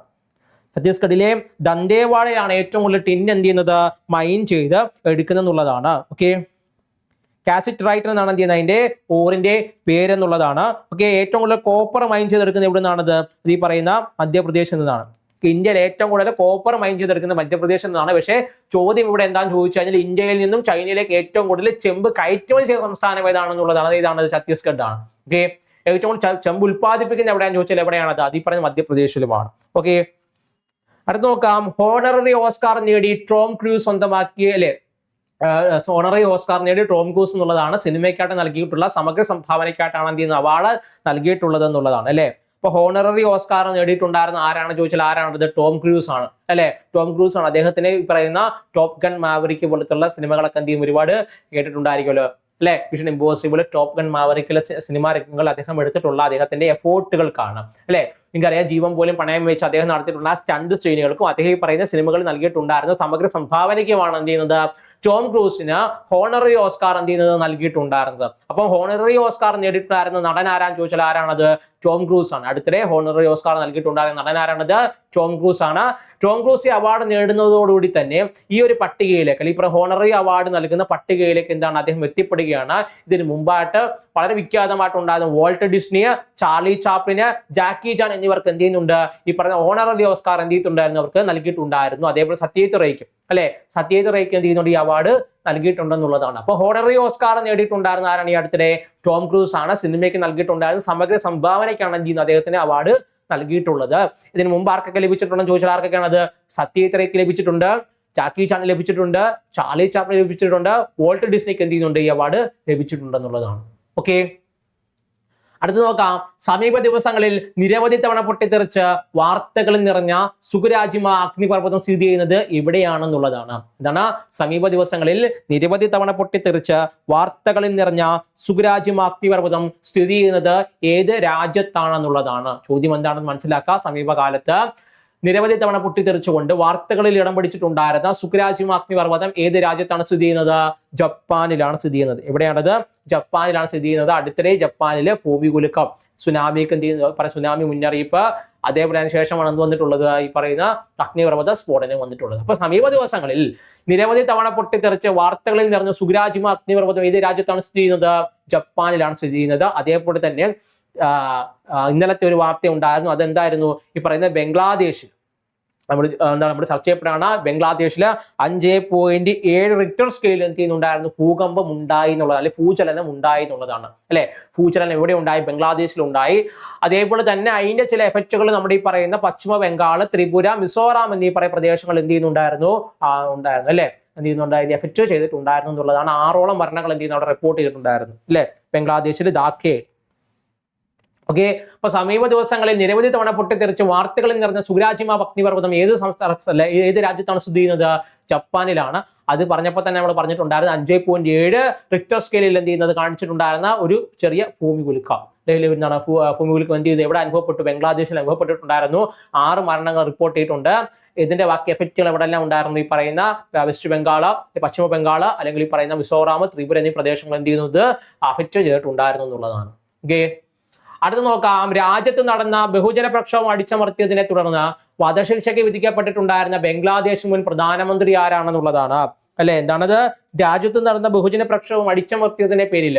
ഛത്തീസ്ഗഡിലെ ദന്തേവാഡയിലാണ് ഏറ്റവും കൂടുതൽ ടിൻ എന്ത് ചെയ്യുന്നത്? മൈൻ ചെയ്ത് എടുക്കുന്നത് എന്നുള്ളതാണ്. ഓക്കെ കാസിറ്റ് റൈറ്റർ എന്നാണ് എന്ത് ചെയ്യുന്നത്? അതിന്റെ ഓറിന്റെ പേരെന്നുള്ളതാണ്. ഓക്കെ ഏറ്റവും കൂടുതൽ കോപ്പർ മൈൻ ചെയ്തെടുക്കുന്നത് എവിടെ നിന്നാണത് ഈ പറയുന്ന മധ്യപ്രദേശിൽ നിന്നാണ്. ഇന്ത്യയിൽ ഏറ്റവും കൂടുതൽ കോപ്പർ മൈൻ ചെയ്തെടുക്കുന്നത് മധ്യപ്രദേശ് എന്നാണ്. പക്ഷേ ചോദ്യം ഇവിടെ എന്താണെന്ന് ചോദിച്ചു കഴിഞ്ഞാൽ ഇന്ത്യയിൽ നിന്നും ചൈനയിലേക്ക് ഏറ്റവും കൂടുതൽ ചെമ്പ് കയറ്റുമതി ചെയ്ത സംസ്ഥാനം ഏതാണെന്നുള്ളതാണ് ഇതാണ് ഛത്തീസ്ഗഡ് ആണ് ഓക്കെ ഏറ്റവും കൂടുതൽ ചെമ്പ് ഉൽപ്പാദിപ്പിക്കുന്ന എവിടെയാണെന്ന് ചോദിച്ചാൽ എവിടെയാണ് അത് അതി പറഞ്ഞ മധ്യപ്രദേശിലുമാണ്. ഓക്കെ അടുത്ത് നോക്കാം. ഹോണററി ഓസ്കാർ നേടി ട്രോം ക്രൂസ് സ്വന്തമാക്കിയ അല്ലെ? ഹോണററി ഓസ്കാർ നേടി ടോം ക്രൂസ് എന്നുള്ളതാണ്. സിനിമയ്ക്കായിട്ട് നൽകിയിട്ടുള്ള സമഗ്ര സംഭാവനയ്ക്കായിട്ടാണ് എന്ത് ചെയ്യുന്നത്? അവാർഡ് നൽകിയിട്ടുള്ളത് എന്നുള്ളതാണ് അല്ലെ? അപ്പൊ ഹോണററി ഓസ്കാർ നേടിയിട്ടുണ്ടായിരുന്ന ആരാണ് ചോദിച്ചാൽ ആരാണത് ടോം ക്രൂസ് ആണ്. അല്ലെ? ടോം ക്രൂസ് ആണ്. അദ്ദേഹത്തിന് പറയുന്ന ടോപ്പ് ഗൺ മാവറിക്ക് പോലത്തുള്ള സിനിമകളൊക്കെ എന്ത് ഒരുപാട് കേട്ടിട്ടുണ്ടായിരിക്കുമല്ലോ. അല്ലെ? വിഷൻ ഇമ്പോസിബിൾ ടോപ്പ് ഗൺ മാവറിക്കുള്ള സിനിമാ രംഗങ്ങൾ അദ്ദേഹം എടുത്തിട്ടുള്ള അദ്ദേഹത്തിന്റെ എഫോർട്ടുകൾക്കാണ് അല്ലെ? നിങ്ങൾക്കറിയാം ജീവൻ പോലും പണയം വെച്ച് അദ്ദേഹം നടത്തിയിട്ടുള്ള സ്റ്റണ്ട് സ്ട്രെയിനുകൾക്കും അദ്ദേഹം ഈ പറയുന്ന സിനിമകൾ നൽകിയിട്ടുണ്ടായിരുന്ന സമഗ്ര സംഭാവനയ്ക്കുമാണ് എന്ത് ചെയ്യുന്നത്? ടോം ക്രൂസിന് ഹോണററി ഓസ്കാർ എന്ത് ചെയ്യുന്നത് നൽകിയിട്ടുണ്ടായിരുന്നത്? അപ്പം ഹോണററി ഓസ്കാർ നേടിയിട്ടുണ്ടായിരുന്ന നടൻ ആരാന്ന് ചോദിച്ചാൽ ആരാണത്? ടോം ക്രൂസ് ആണ്. അടുത്തിടെ ഹോണററി ഓസ്കാർ നൽകിയിട്ടുണ്ടായിരുന്ന നടൻ ആരാണത്? ടോം ക്രൂസ് ആണ്. ടോം ക്രൂസ് ഈ അവാർഡ് നേടുന്നതോടുകൂടി തന്നെ ഈ ഒരു പട്ടികയിലേക്ക് അല്ലെങ്കിൽ ഇപ്പോൾ ഹോണററി അവാർഡ് നൽകുന്ന പട്ടികയിലേക്ക് എന്താണ് അദ്ദേഹം എത്തിപ്പെടുകയാണ്. ഇതിന് മുമ്പായിട്ട് വളരെ വിഖ്യാതമായിട്ടുണ്ടായിരുന്ന വോൾട്ട് ഡിസ്നി ചാർലി ചാപ്ലിന് ജാക്കി ജാൻ എന്നിവർക്ക് എന്ത് ചെയ്യുന്നുണ്ട്? ഈ പറഞ്ഞ ഓണററി ഓസ്കാർ എന്ത് ചെയ്തിട്ടുണ്ടായിരുന്നു? അവർക്ക് നൽകിയിട്ടുണ്ടായിരുന്നു. അതേപോലെ സത്യജിത് റേക്കും. അല്ലെ? സത്യേത് റേക്ക് എന്ത് ചെയ്യുന്നുണ്ട്? ഈ അവാർഡ് നൽകിയിട്ടുണ്ടെന്നുള്ളതാണ്. അപ്പൊ ഹോണറി ഓസ്കാർ നേടിയിട്ടുണ്ടായിരുന്ന ആരാണ് ഈ അടുത്തിടെ? ടോം ക്രൂസ് ആണ്. സിനിമയ്ക്ക് നൽകിയിട്ടുണ്ടായിരുന്ന സമഗ്ര സംഭാവനയ്ക്കാണ് എന്ത് ചെയ്യുന്നത്? അദ്ദേഹത്തിന് അവാർഡ് നൽകിയിട്ടുള്ളത്. ഇതിന് മുമ്പ് ആർക്കൊക്കെ ലഭിച്ചിട്ടുണ്ടെന്ന് ചോദിച്ചാൽ ആർക്കൊക്കെയാണ് അത്? സത്യേത് റേക്ക് ലഭിച്ചിട്ടുണ്ട്. ചാക്കി ചാൻ ലഭിച്ചിട്ടുണ്ട്. ചാർലി ചാപ്ലിൻ ലഭിച്ചിട്ടുണ്ട്. വോൾട്ട് ഡിസ്നിക്ക് എന്ത് ചെയ്യുന്നുണ്ട്? ഈ അവാർഡ് ലഭിച്ചിട്ടുണ്ടെന്നുള്ളതാണ്. ഓക്കെ അടുത്ത് നോക്കാം. സമീപ ദിവസങ്ങളിൽ നിരവധി തവണ പൊട്ടിത്തെറിച്ച് വാർത്തകളിൽ നിറഞ്ഞ സുഖരാജിമ അഗ്നിപർവതം സ്ഥിതി ചെയ്യുന്നത് എവിടെയാണെന്നുള്ളതാണ് എന്താണ്? സമീപ ദിവസങ്ങളിൽ നിരവധി തവണ പൊട്ടിത്തെറിച്ച് വാർത്തകളിൽ നിറഞ്ഞ സുഖരാജിമ അഗ്നിപർവതം സ്ഥിതി ചെയ്യുന്നത് ഏത് രാജ്യത്താണെന്നുള്ളതാണ്. ചോദ്യം എന്താണെന്ന് മനസ്സിലാക്കുക സമീപകാലത്ത് നിരവധി തവണ പൊട്ടിത്തെറിച്ചുകൊണ്ട് വാർത്തകളിൽ ഇടം പിടിച്ചിട്ടുണ്ടായിരുന്ന സുഖരാജിമ അഗ്നിപർവതം ഏത് രാജ്യത്താണ് സ്ഥിതി ചെയ്യുന്നത്? ജപ്പാനിലാണ് സ്ഥിതി ചെയ്യുന്നത്. എവിടെയാണത്? ജപ്പാനിലാണ് സ്ഥിതി ചെയ്യുന്നത്. അടുത്തിടെ ജപ്പാനിലെ ഭൂമി കുലുക്കം. സുനാമിക്ക് എന്ത് ചെയ്യുന്നത് പറ സുനാമി മുന്നറിയിപ്പ്. അതേപോലെ അതിന് ശേഷമാണ് എന്ത് വന്നിട്ടുള്ളത്? ഈ പറയുന്ന അഗ്നിപർവത സ്ഫോടനം വന്നിട്ടുള്ളത്. അപ്പൊ സമീപ ദിവസങ്ങളിൽ നിരവധി തവണ പൊട്ടിത്തെറിച്ച് വാർത്തകളിൽ നിറഞ്ഞ സുഖരാജിമ അഗ്നിപർവതം ഏത് രാജ്യത്താണ് സ്ഥിതി ചെയ്യുന്നത്? ജപ്പാനിലാണ് സ്ഥിതി ചെയ്യുന്നത്. അതേപോലെ തന്നെ ഇന്നലത്തെ ഒരു വാർത്ത ഉണ്ടായിരുന്നു അതെന്തായിരുന്നു? ഈ പറയുന്ന ബംഗ്ലാദേശിൽ നമ്മൾ എന്താണ് നമ്മൾ ചർച്ച ചെയ്യപ്പെടാണ്. ബംഗ്ലാദേശിൽ അഞ്ച് പോയിന്റ് ഏഴ് റിക്ടർ സ്കെയിൽ എന്ത് ചെയ്യുന്നുണ്ടായിരുന്നു? ഭൂകമ്പം ഉണ്ടായി എന്നുള്ളത് അല്ലെങ്കിൽ ഭൂചലനം ഉണ്ടായി എന്നുള്ളതാണ്. അല്ലെ? ഭൂചലനം എവിടെ ഉണ്ടായി? ബംഗ്ലാദേശിൽ ഉണ്ടായി അതേപോലെ തന്നെ അതിന്റെ ചില എഫക്റ്റുകൾ നമ്മുടെ ഈ പറയുന്ന പശ്ചിമ ബംഗാൾ ത്രിപുര മിസോറാം എന്നീ പറയുന്ന പ്രദേശങ്ങൾ എന്ത് ചെയ്യുന്നുണ്ടായിരുന്നു? ഉണ്ടായിരുന്നു അല്ലെ? എന്ത് ചെയ്യുന്നുണ്ടായിരുന്നു എഫക്റ്റ് ചെയ്തിട്ടുണ്ടായിരുന്നു എന്നുള്ളതാണ്. ആറോളം മരണങ്ങൾ എന്ത് ചെയ്യുന്നു? അവിടെ റിപ്പോർട്ട് ചെയ്തിട്ടുണ്ടായിരുന്നു അല്ലെ? ബംഗ്ലാദേശിൽ ധാക്കയിൽ ഓക്കെ അപ്പൊ സമീപ ദിവസങ്ങളിൽ നിരവധി തവണ പൊട്ടിത്തെറിച്ച് വാർത്തകളിൽ നിറഞ്ഞ സുരാജിമ അഗ്നിപർവതം ഏത് സംസ്ഥാന അല്ല ഏത് രാജ്യത്താണ് സ്ഥിതി ചെയ്യുന്നത്? ജപ്പാനിലാണ്. അത് പറഞ്ഞപ്പോൾ തന്നെ നമ്മൾ പറഞ്ഞിട്ടുണ്ടായിരുന്നു അഞ്ച് പോയിന്റ് ഏഴ് റിക്ടർ സ്കെയിലിൽ എന്ത് ചെയ്യുന്നത്? കാണിച്ചിട്ടുണ്ടായിരുന്ന ഒരു ചെറിയ ഭൂമി കുലുക്കം. എന്താണ് ഭൂമി കുലുക്കം എന്ത് ചെയ്തു എവിടെ അനുഭവപ്പെട്ടു? ബംഗ്ലാദേശിൽ അനുഭവപ്പെട്ടിട്ടുണ്ടായിരുന്നു. ആറ് മരണങ്ങൾ റിപ്പോർട്ട് ചെയ്തിട്ടുണ്ട്. ഇതിന്റെ ബാക്കി എഫക്റ്റുകൾ എവിടെല്ലാം ഉണ്ടായിരുന്നു? ഈ പറയുന്ന വെസ്റ്റ് ബംഗാൾ പശ്ചിമ ബംഗാൾ അല്ലെങ്കിൽ ഈ പറയുന്ന മിസോറാം ത്രിപുര എന്നീ പ്രദേശങ്ങൾ എന്ത് ചെയ്യുന്നത്? അഫക്റ്റ് ചെയ്തിട്ടുണ്ടായിരുന്നു എന്നുള്ളതാണ്. ഓക്കെ അടുത്ത നോക്കാം. രാജ്യത്ത് നടന്ന ബഹുജന പ്രക്ഷോഭം അടിച്ചമർത്തിയതിനെ തുടർന്ന് വധശിക്ഷയ്ക്ക് വിധിക്കപ്പെട്ടിട്ടുണ്ടായിരുന്ന ബംഗ്ലാദേശ് മുൻ പ്രധാനമന്ത്രി ആരാണെന്നുള്ളതാണ്. അല്ലെ? എന്താണത്? രാജ്യത്ത് നടന്ന ബഹുജന പ്രക്ഷോഭം അടിച്ചമർത്തിയതിന്റെ പേരിൽ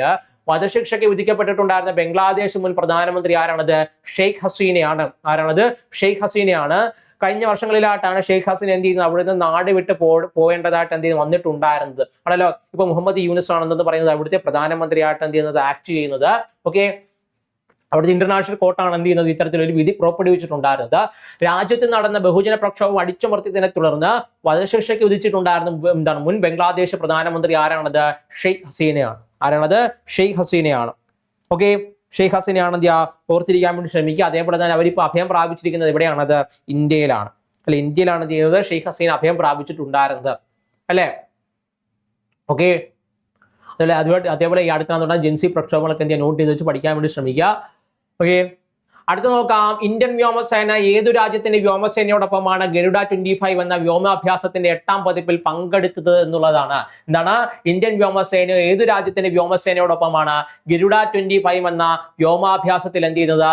വധശിക്ഷയ്ക്ക് വിധിക്കപ്പെട്ടിട്ടുണ്ടായിരുന്ന ബംഗ്ലാദേശ് മുൻ പ്രധാനമന്ത്രി ആരാണത്? ഷെയ്ഖ് ഹസീനയാണ്. ആരാണത്? ഷെയ്ഖ് ഹസീനയാണ്. കഴിഞ്ഞ വർഷങ്ങളിലായിട്ടാണ് ഷെയ്ഖ് ഹസീന എന്ത് ചെയ്യുന്നത്? അവിടുന്ന് നാട് വിട്ട് പോ പോകേണ്ടതായിട്ട് എന്ത് ചെയ്യുന്നത്? വന്നിട്ടുണ്ടായിരുന്നത്. ആണല്ലോ? ഇപ്പൊ മുഹമ്മദ് യൂനിസ് ആണെന്ന് പറയുന്നത് അവിടുത്തെ പ്രധാനമന്ത്രിയായിട്ട് എന്ത് ചെയ്യുന്നത്? ആക്ട് ചെയ്യുന്നത്. ഓക്കെ? അവിടുത്തെ ഇന്റർനാഷണൽ കോർട്ടാണ് എന്ത് ചെയ്യുന്നത്? ഇത്തരത്തിലൊരു വിധി പുറപ്പെടുവിച്ചിട്ടുണ്ടായിരുന്നത്. രാജ്യത്ത് നടന്ന ബഹുജന പ്രക്ഷോഭം അടിച്ചമർത്തിയതിനെ തുടർന്ന് വധശിക്ഷയ്ക്ക് വിധിച്ചിട്ടുണ്ടായിരുന്നു. എന്താണ് മുൻ ബംഗ്ലാദേശ് പ്രധാനമന്ത്രി ആരാണത്? ഷെയ്ഖ് ഹസീനയാണ്. ആരാണത്? ഷെയ്ഖ് ഹസീനയാണ്. ഓക്കെ? ഷെയ്ഖ് ഹസീനയാണ് എന്ത് ഓർത്തിരിക്കാൻ വേണ്ടി ശ്രമിക്കുക. അതേപോലെ തന്നെ അവരിപ്പോൾ അഭയം പ്രാപിച്ചിരിക്കുന്നത് എവിടെയാണത്? ഇന്ത്യയിലാണ്. അല്ലെ ഇന്ത്യയിലാണ് ചെയ്യുന്നത്? ഷെയ്ഖ് ഹസീൻ അഭയം പ്രാപിച്ചിട്ടുണ്ടായിരുന്നത്. അല്ലേ? ഓക്കെ? അതുപോലെ അതുപോലെ ഈ അടുത്ത ജെൻസി പ്രക്ഷോഭങ്ങളൊക്കെ എന്ത് നോട്ട് ചെയ്ത് വെച്ച് പഠിക്കാൻ വേണ്ടി ശ്രമിക്കുക. ഓക്കെ അടുത്ത നോക്കാം. ഇന്ത്യൻ വ്യോമസേന ഏതു രാജ്യത്തിന്റെ വ്യോമസേനയോടൊപ്പമാണ് ഗരുഡ ട്വന്റി ഫൈവ് എന്ന വ്യോമാഭ്യാസത്തിന്റെ എട്ടാം പതിപ്പിൽ പങ്കെടുത്തത് എന്നുള്ളതാണ്. എന്താണ്? ഇന്ത്യൻ വ്യോമസേന ഏതു രാജ്യത്തിന്റെ വ്യോമസേനയോടൊപ്പമാണ് ഗരുഡ ട്വന്റി ഫൈവ് എന്ന വ്യോമാഭ്യാസത്തിൽ എന്ത് ചെയ്യുന്നത്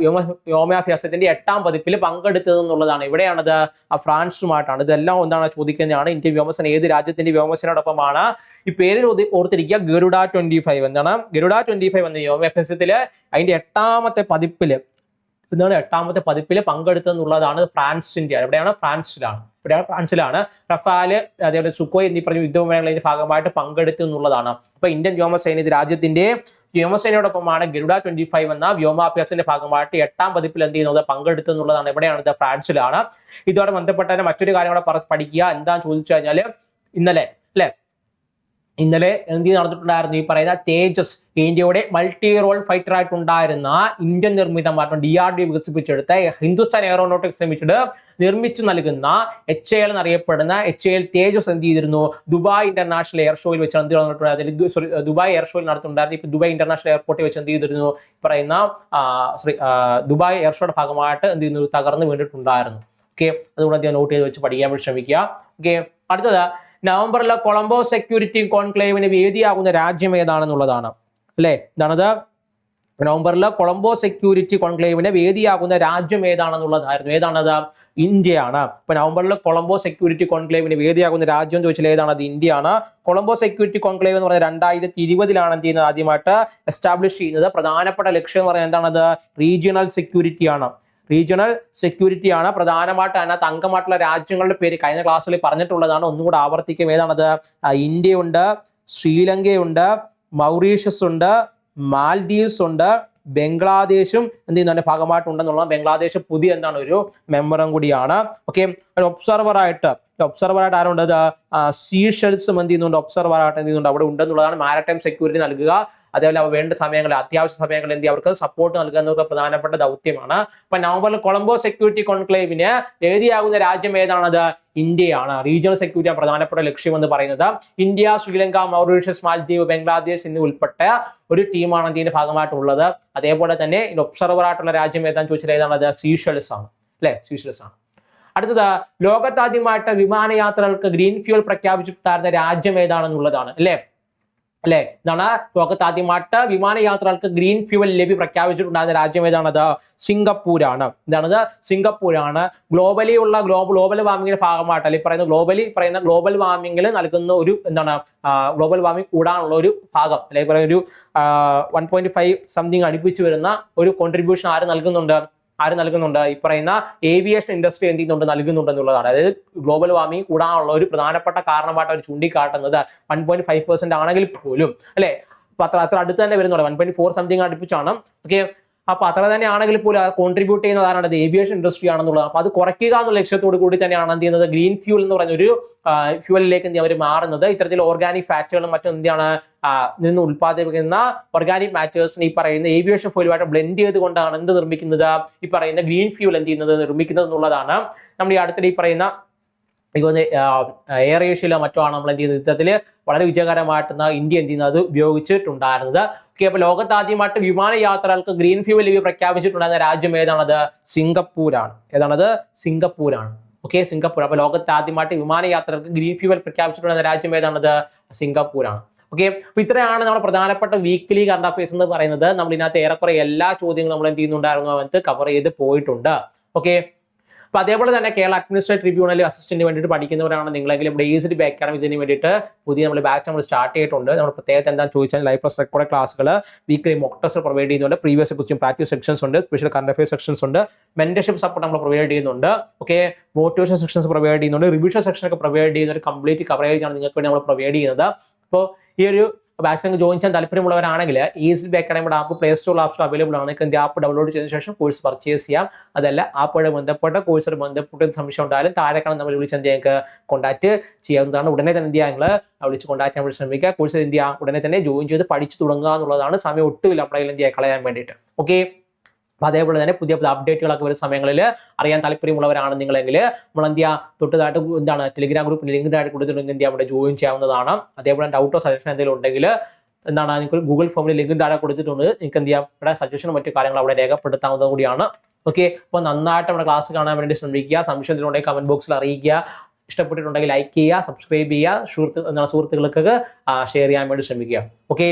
വ്യോമ വ്യോമാഭ്യാസത്തിന്റെ എട്ടാം പതിപ്പിൽ പങ്കെടുത്തത് എന്നുള്ളതാണ്. ഇവിടെയാണത്. ഫ്രാൻസുമായിട്ടാണ്. ഇതെല്ലാം എന്താണ് ചോദിക്കുന്നതാണ്? ഇന്ത്യൻ വ്യോമസേന ഏത് രാജ്യത്തിന്റെ വ്യോമസേനയോടൊപ്പമാണ്? ഈ പേര് ഓർത്തിരിക്കുക ഗരുഡ ട്വന്റി ഫൈവ് എന്താണ്? ഗരുഡ ട്വന്റി ഫൈവ് എന്ന വ്യോമാഭ്യാസത്തിൽ അതിന്റെ എട്ടാമത്തെ പതിപ്പിൽ എന്താണ് എട്ടാമത്തെ പതിപ്പിൽ പങ്കെടുത്തെന്നുള്ളതാണ് ഫ്രാൻസിന്റെ എവിടെയാണ്? ഫ്രാൻസിലാണ്. ഇവിടെയാണ് ഫ്രാൻസിലാണ്. റഫാൽ അതേപോലെ സുക്കോയ് എന്നീ പറഞ്ഞ യുദ്ധവിമാനങ്ങളുടെ ഭാഗമായിട്ട് പങ്കെടുത്തു എന്നുള്ളതാണ് അപ്പൊ ഇന്ത്യൻ വ്യോമസേന ഇത് രാജ്യത്തിന്റെ വ്യോമസേനയോടൊപ്പമാണ് ഗരുഡ ട്വന്റി ഫൈവ് എന്ന വ്യോമാഭ്യാസത്തിന്റെ ഭാഗമായിട്ട് എട്ടാം പതിപ്പിൽ എന്ത് ചെയ്യുന്നത്? പങ്കെടുത്തു എന്നുള്ളതാണ് എവിടെയാണ്? ഇത് ഫ്രാൻസിലാണ്. ഇതോടെ ബന്ധപ്പെട്ട മറ്റൊരു കാര്യം കൂടെ പഠിക്കുക. എന്താന്ന് ചോദിച്ചു കഴിഞ്ഞാൽ ഇന്നലെ അല്ലെ? ഇന്നലെ എന്ത് നടന്നിട്ടുണ്ടായിരുന്നു? ഈ പറയുന്ന തേജസ് ഇന്ത്യയുടെ മൾട്ടി റോൾ ഫൈറ്റർ ആയിട്ടുണ്ടായിരുന്ന ഇന്ത്യൻ നിർമ്മിതമായിട്ടും ഡി ആർ ഡി വികസിപ്പിച്ചെടുത്ത ഹിന്ദുസ്ഥാൻ എയറോനോട്ടിക്സ് ലിമിറ്റഡ് നിർമ്മിച്ചു നൽകുന്ന എച്ച് എൽ എന്നറിയപ്പെടുന്ന എച്ച് എൽ തേജസ് എന്ത് ചെയ്തിരുന്നു? ദുബായ് ഇന്റർനാഷണൽ എയർ ഷോയിൽ വെച്ച് എന്ത് നടന്നിട്ടുണ്ടായിരുന്നു? സോറി ദുബായ് എയർ ഷോയിൽ നടത്തുന്നുണ്ടായിരുന്നു ഇപ്പൊ ദുബായ് ഇന്റർനാഷണൽ എയർപോർട്ടിൽ വെച്ച് എന്ത് ചെയ്തിരുന്നു? പറയുന്ന സോറി ദുബായ് എയർ ഷോയുടെ ഭാഗമായിട്ട് എന്ത് ചെയ്യുന്നു? തകർന്നു വീണിട്ടുണ്ടായിരുന്നു. ഓക്കെ അതുകൊണ്ട് ഞാൻ നോട്ട് ചെയ്ത് വെച്ച് പഠിക്കാൻ വേണ്ടി ശ്രമിക്കുക. ഓക്കെ അടുത്തത് നവംബറിലെ കൊളംബോ സെക്യൂരിറ്റി കോൺക്ലേവിന് വേദിയാകുന്ന രാജ്യം ഏതാണെന്നുള്ളതാണ്. അല്ലേ? ഇതാണത്. നവംബറിലെ കൊളംബോ സെക്യൂരിറ്റി കോൺക്ലേവിന് വേദിയാകുന്ന രാജ്യം ഏതാണെന്നുള്ളതായിരുന്നു. ഏതാണത്? ഇന്ത്യയാണ്. ഇപ്പൊ നവംബറിലെ കൊളംബോ സെക്യൂരിറ്റി കോൺക്ലേവിന് വേദിയാകുന്ന രാജ്യം ചോദിച്ചാൽ ഏതാണ് അത് ഇന്ത്യയാണ്. കൊളംബോ സെക്യൂരിറ്റി കോൺക്ലേവ് എന്ന് പറഞ്ഞാൽ രണ്ടായിരത്തി ഇരുപതിലാണ് എന്ത് ചെയ്യുന്നത്? ആദ്യമായിട്ട് എസ്റ്റാബ്ലിഷ് ചെയ്യുന്നത്. പ്രധാനപ്പെട്ട ലക്ഷ്യം എന്ന് പറയുന്നത് എന്താണത്? റീജിയണൽ സെക്യൂരിറ്റി ആണ്. റീജിയണൽ സെക്യൂരിറ്റിയാണ് പ്രധാനമായിട്ട് അതിനകത്ത് അംഗമായിട്ടുള്ള രാജ്യങ്ങളുടെ പേര് കഴിഞ്ഞ ക്ലാസ്സിൽ പറഞ്ഞിട്ടുള്ളതാണ്. ഒന്നും കൂടെ ആവർത്തിക്കും. ഏതാണത്? ഇന്ത്യയുണ്ട് ശ്രീലങ്കയുണ്ട് മൗറീഷ്യസ് ഉണ്ട് മാൽദീവ്സ് ഉണ്ട് ബംഗ്ലാദേശും എന്ത് ചെയ്യുന്നതിന്റെ ഭാഗമായിട്ടുണ്ടെന്നുള്ള ബംഗ്ലാദേശ് പുതിയ എന്താണ്? ഒരു മെമ്പറും കൂടിയാണ്. ഓക്കെ ഒരു ഒബ്സർവർ ആയിട്ട് ആരുണ്ടത് സീഷെൽസും എന്ത് ചെയ്യുന്നുണ്ട്? ഒബ്സർവർ ആയിട്ട് എന്ത് ചെയ്യുന്നുണ്ട്? അവിടെ ഉണ്ടെന്നുള്ളതാണ്. മാരടൈം സെക്യൂരിറ്റി നൽകുക. അതേപോലെ വേണ്ട സമയങ്ങളിൽ അത്യാവശ്യ സമയങ്ങളിൽ എന്ത് അവർക്ക് സപ്പോർട്ട് നൽകുക എന്നൊക്കെ പ്രധാനപ്പെട്ട ദൗത്യമാണ്. അപ്പൊ നവംബറിൽ കൊളംബോ സെക്യൂരിറ്റി കോൺക്ലേവിന് വേദിയാകുന്ന രാജ്യം ഏതാണത്? ഇന്ത്യയാണ്. റീജിയണൽ സെക്യൂരിറ്റി പ്രധാനപ്പെട്ട ലക്ഷ്യം എന്ന് പറയുന്നത്. ഇന്ത്യ ശ്രീലങ്ക മൗറീഷ്യസ് മാലദ്വീപ് ബംഗ്ലാദേശ് എന്നിവ ഉൾപ്പെട്ട ഒരു ടീമാണ് ഇതിന്റെ ഭാഗമായിട്ടുള്ളത്. അതേപോലെ തന്നെ ഒബ്സർവർ ആയിട്ടുള്ള രാജ്യം ഏതാണെന്ന് ചോദിച്ചാൽ ഏതാണത്? സീഷൽസ് ആണ്. അല്ലെ? സീഷൽസ് ആണ്. അടുത്തത് ലോകത്താദ്യമായിട്ട് വിമാനയാത്രകൾക്ക് ഗ്രീൻ ഫ്യൂൽ പ്രഖ്യാപിച്ചിട്ടുണ്ടായിരുന്ന രാജ്യം ഏതാണെന്നുള്ളതാണ്. അല്ലെ? അല്ലെ? ഇതാണ് ലോകത്ത് ആദ്യമായിട്ട് വിമാനയാത്രകൾക്ക് ഗ്രീൻ ഫ്യൂവൽ ലഭ്യ പ്രഖ്യാപിച്ചിട്ടുണ്ടായിരുന്ന രാജ്യം ഏതാണത്? സിംഗപ്പൂരാണ്. ഇതാണത് സിംഗപ്പൂരാണ്. ഗ്ലോബലി ഉള്ള ഗ്ലോബൽ ഗ്ലോബൽ വാർമിങ്ങിന്റെ ഭാഗമായിട്ട് അല്ലെങ്കിൽ പറയുന്ന ഗ്ലോബലി പറയുന്ന ഗ്ലോബൽ വാർമിങ്ങിൽ നൽകുന്ന ഒരു എന്താണ് ഗ്ലോബൽ വാർമിംഗ് കൂടാനുള്ള ഒരു ഭാഗം അല്ലെങ്കിൽ പറയുന്ന ഒരു വൺ പോയിന്റ് ഫൈവ് സംതിങ് അടുപ്പിച്ച് വരുന്ന ഒരു കോൺട്രിബ്യൂഷൻ ആര് നൽകുന്നുണ്ട്? ആര് നൽകുന്നുണ്ട്? ഈ പറയുന്ന ഏവിയേഷൻ ഇൻഡസ്ട്രി എന്ത് ചെയ്യുന്നുണ്ട്? നൽകുന്നുണ്ട് എന്നുള്ളതാണ് അതായത് ഗ്ലോബൽ വാർമിംഗ് കൂടാനുള്ള ഒരു പ്രധാനപ്പെട്ട കാരണമായിട്ട് അവർ ചൂണ്ടിക്കാട്ടുന്നത്. വൺ പോയിന്റ് ഫൈവ് പെർസെന്റ് ആണെങ്കിൽ പോലും. അല്ലെ? അത്ര അത്ര അടുത്ത് തന്നെ വരുന്നുണ്ട്. വൺ പോയിന്റ് ഫോർ സംതിങ് അടുപ്പിച്ചാണ്. ഓക്കെ അപ്പൊ അത്ര തന്നെ ആണെങ്കിൽ പോലും കോൺട്രിബ്യൂട്ട് ചെയ്യുന്നത് ആരാണ്? ഏവിയേഷൻ ഇൻഡസ്ട്രി ആണെന്നുള്ളത് അപ്പൊ അത് കുറയ്ക്കുക എന്നുള്ള ലക്ഷ്യത്തോട് കൂടി തന്നെയാണ് എന്ത് ചെയ്യുന്നത്? ഗ്രീൻ ഫ്യൂൽ എന്ന് പറഞ്ഞ ഒരു ഫ്യൂവലിലേക്ക് എന്ത് അവർ മാറുന്നത്. ഇത്തരത്തിൽ ഓർഗാനിക് ഫാറ്റുകളും മറ്റും എന്താണ് നിന്ന് ഉൽപ്പാദിപ്പിക്കുന്ന ഓർഗാനിക് മാറ്റേഴ്സിന് ഈ പറയുന്ന ഏവിയേഷൻ ഫ്യൂലുമായിട്ട് ബ്ലെൻഡ് ചെയ്തുകൊണ്ടാണ് എന്ത് നിർമ്മിക്കുന്നത്? ഈ പറയുന്ന ഗ്രീൻ ഫ്യൂൽ എന്ത് ചെയ്യുന്നത്? നിർമ്മിക്കുന്നത് എന്നുള്ളതാണ്. നമ്മൾ ഈ അടുത്തിടെ ഈ പറയുന്ന എനിക്ക് തോന്നുന്നു എയർ ഏഷ്യയിലോ മറ്റോ ആണ് നമ്മൾ എന്ത് ചെയ്യുന്നത് യുദ്ധത്തിൽ വളരെ വിജയകരമായിട്ട് ഇന്ത്യ എന്ത് ചെയ്യുന്നത്? ഉപയോഗിച്ചിട്ടുണ്ടായിരുന്നത്. ഓക്കെ അപ്പൊ ലോകത്ത് ആദ്യമായിട്ട് വിമാനയാത്രകൾക്ക് ഗ്രീൻ ഫ്യൂവൽ പ്രഖ്യാപിച്ചിട്ടുണ്ടായിരുന്ന രാജ്യം ഏതാണത്? സിംഗപ്പൂരാണ്. ഏതാണത്? സിംഗപ്പൂരാണ്. Okay Singapore. അപ്പൊ ലോകത്ത് ആദ്യമായിട്ട് വിമാനയാത്രകൾക്ക് ഗ്രീൻ ഫ്യൂവൽ പ്രഖ്യാപിച്ചിട്ടുണ്ടായിരുന്ന രാജ്യം ഏതാണത്? സിംഗപ്പൂരാണ്. ഓക്കെ അപ്പൊ ഇത്രയാണ് നമ്മുടെ പ്രധാനപ്പെട്ട വീക്ക്ലി കറണ്ട് അഫയേഴ്സ് എന്ന് പറയുന്നത്. നമ്മൾ ഇതിനകത്ത് ഏറെക്കുറെ എല്ലാ ചോദ്യങ്ങളും നമ്മൾ എന്ത് ചെയ്യുന്നുണ്ടായിരുന്നു? അവനത്ത് കവർ ചെയ്ത് പോയിട്ടുണ്ട്. ഓക്കെ അപ്പൊ അതേപോലെ തന്നെ കേരള അഡ്മിനിസ്ട്രേറ്റീവ് ട്രിബ്യൂണൽ അസിസ്റ്റന്റ് വേണ്ടിയിട്ട് പഠിക്കുന്നവരാണ് ഈസിലി ബാക്ക് ഇതിന് വേണ്ടിയിട്ട് പുതിയ നമ്മൾ ബാച്ച് നമ്മൾ സ്റ്റാർട്ട് ചെയ്തിട്ടുണ്ട്. നമ്മൾ പ്രത്യേകത എന്താണെന്ന് ചോദിച്ചാൽ ലൈവ് പ്ലസ് റെക്കോർഡ് ക്ലാസ്സുകൾ വീക്ക്ലി മോക്ക് പ്രൊവൈഡ് ചെയ്യുന്നുണ്ട്. പ്രീവിയസ് ക്വസ്റ്റ്യൻ പ്രാക്ടീസ് സെക്ഷൻസ് ഉണ്ട്. സ്പെഷ്യൽ കറണ്ട് അഫയർ സെക്ഷൻസ് ഉണ്ട്. മെന്റർഷിപ്പ് സപ്പോർട്ട് നമ്മൾ പ്രൊവൈഡ് ചെയ്യുന്നുണ്ട്. ഓക്കെ മോട്ടിവേഷൻ സെക്ഷൻസ് പ്രൊവൈഡ് ചെയ്യുന്നുണ്ട്. റിവിഷൻ സെക്ഷൻ ഒക്കെ പ്രൊവൈഡ് ചെയ്യുന്ന ഒരു കംപ്ലീറ്റ് കവറേജ് ആണ് നിങ്ങൾക്ക് വേണ്ടി നമ്മൾ പ്രൊവൈഡ് ചെയ്യുന്നത്. അപ്പോൾ ഈ ഒരു ബാച്ച് നിങ്ങൾക്ക് ജോയിൻ ചെയ്യാൻ താല്പര്യമുള്ളവരാണെങ്കിൽ easy back അക്കാഡമിയുടെ app play store apps available ആണ്. നിങ്ങൾക്ക് ആപ്പ് ഡൗൺലോഡ് ചെയ്തതിനു ശേഷം കോഴ്സ് പർച്ചേസ് ചെയ്യാം. അതല്ല ആപ്പുമായി ബന്ധപ്പെട്ട കോഴ്സുമായി ബന്ധപ്പെട്ട സംശയം ഉണ്ടായാലും താഴെ കാണാൻ നമ്മൾ വിളിച്ച് എന്ത് ഞങ്ങൾക്ക് കോൺടാക്ട് ചെയ്യാവുന്നതാണ്. ഉടനെ തന്നെ എന്ത് ചെയ്യാം നിങ്ങൾ വിളിച്ച് കോൺടാക്ട് ചെയ്യാൻ വേണ്ടി ശ്രമിക്കുക. കോഴ്സ് എന്ത് ചെയ്യാം ഉടനെ തന്നെ ജോയിൻ ചെയ്ത് പഠിച്ചു തുടങ്ങുക എന്നുള്ളതാണ്. സമയം ഒട്ടുമില്ല നമ്മുടെ എന്ത് ചെയ്യാൻ കളയാൻ വേണ്ടിയിട്ട്. ഓക്കെ അപ്പൊ അതേപോലെ തന്നെ പുതിയ പുതിയ അപ്ഡേറ്റുകളൊക്കെ വരുന്ന സമയങ്ങളിൽ അറിയാൻ താല്പര്യമുള്ളവരാണ് നിങ്ങളെങ്കിൽ ചെയ്യാ? തൊട്ടതായിട്ട് എന്താണ് ടെലിഗ്രാം ഗ്രൂപ്പിൽ ലിങ്ക് താഴെ കൊടുത്തിട്ടുണ്ടെങ്കിൽ എന്ത് അവിടെ ജോയിൻ ചെയ്യാവുന്നതാണ്. അതേപോലെ ഡൗട്ടോ സജഷൻ എന്തെങ്കിലും ഉണ്ടെങ്കിൽ എന്താണ് നിങ്ങൾക്ക് ഗൂഗിൾ ഫോമിൽ ലിങ്ക് താഴെ കൊടുത്തിട്ടുണ്ട്. നിങ്ങൾക്ക് എന്ത് ചെയ്യാം? ഇവിടെ സജഷനും മറ്റു കാര്യങ്ങൾ അവിടെ രേഖപ്പെടുത്താവുന്നത് കൂടിയാണ്. ഓക്കെ അപ്പോൾ നന്നായിട്ട് നമ്മുടെ ക്ലാസ് കാണാൻ വേണ്ടി ശ്രമിക്കുക. സംശയത്തിലുണ്ടെങ്കിൽ കമന്റ് ബോക്സിൽ അറിയിക്കുക. ഇഷ്ടപ്പെട്ടിട്ടുണ്ടെങ്കിൽ ലൈക്ക് ചെയ്യുക സബ്സ്ക്രൈബ് ചെയ്യുക. സുഹൃത്ത് എന്താണ് സുഹൃത്തുക്കൾക്ക് ഷെയർ ചെയ്യാൻ വേണ്ടി ശ്രമിക്കുക. ഓക്കെ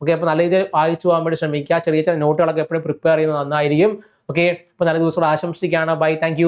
ഓക്കെ അപ്പോൾ നല്ല രീതിയിൽ വായിച്ചു പോകാൻ വേണ്ടി ശ്രമിക്കുക. ചെറിയ ചെറിയ നോട്ടുകളൊക്കെ എപ്പോഴും പ്രിപ്പയർ ചെയ്യുന്നത് നന്നായിരിക്കും. ഓക്കെ അപ്പോൾ നല്ല ദിവസം ആശംസിക്കുകയാണ്. Bye thank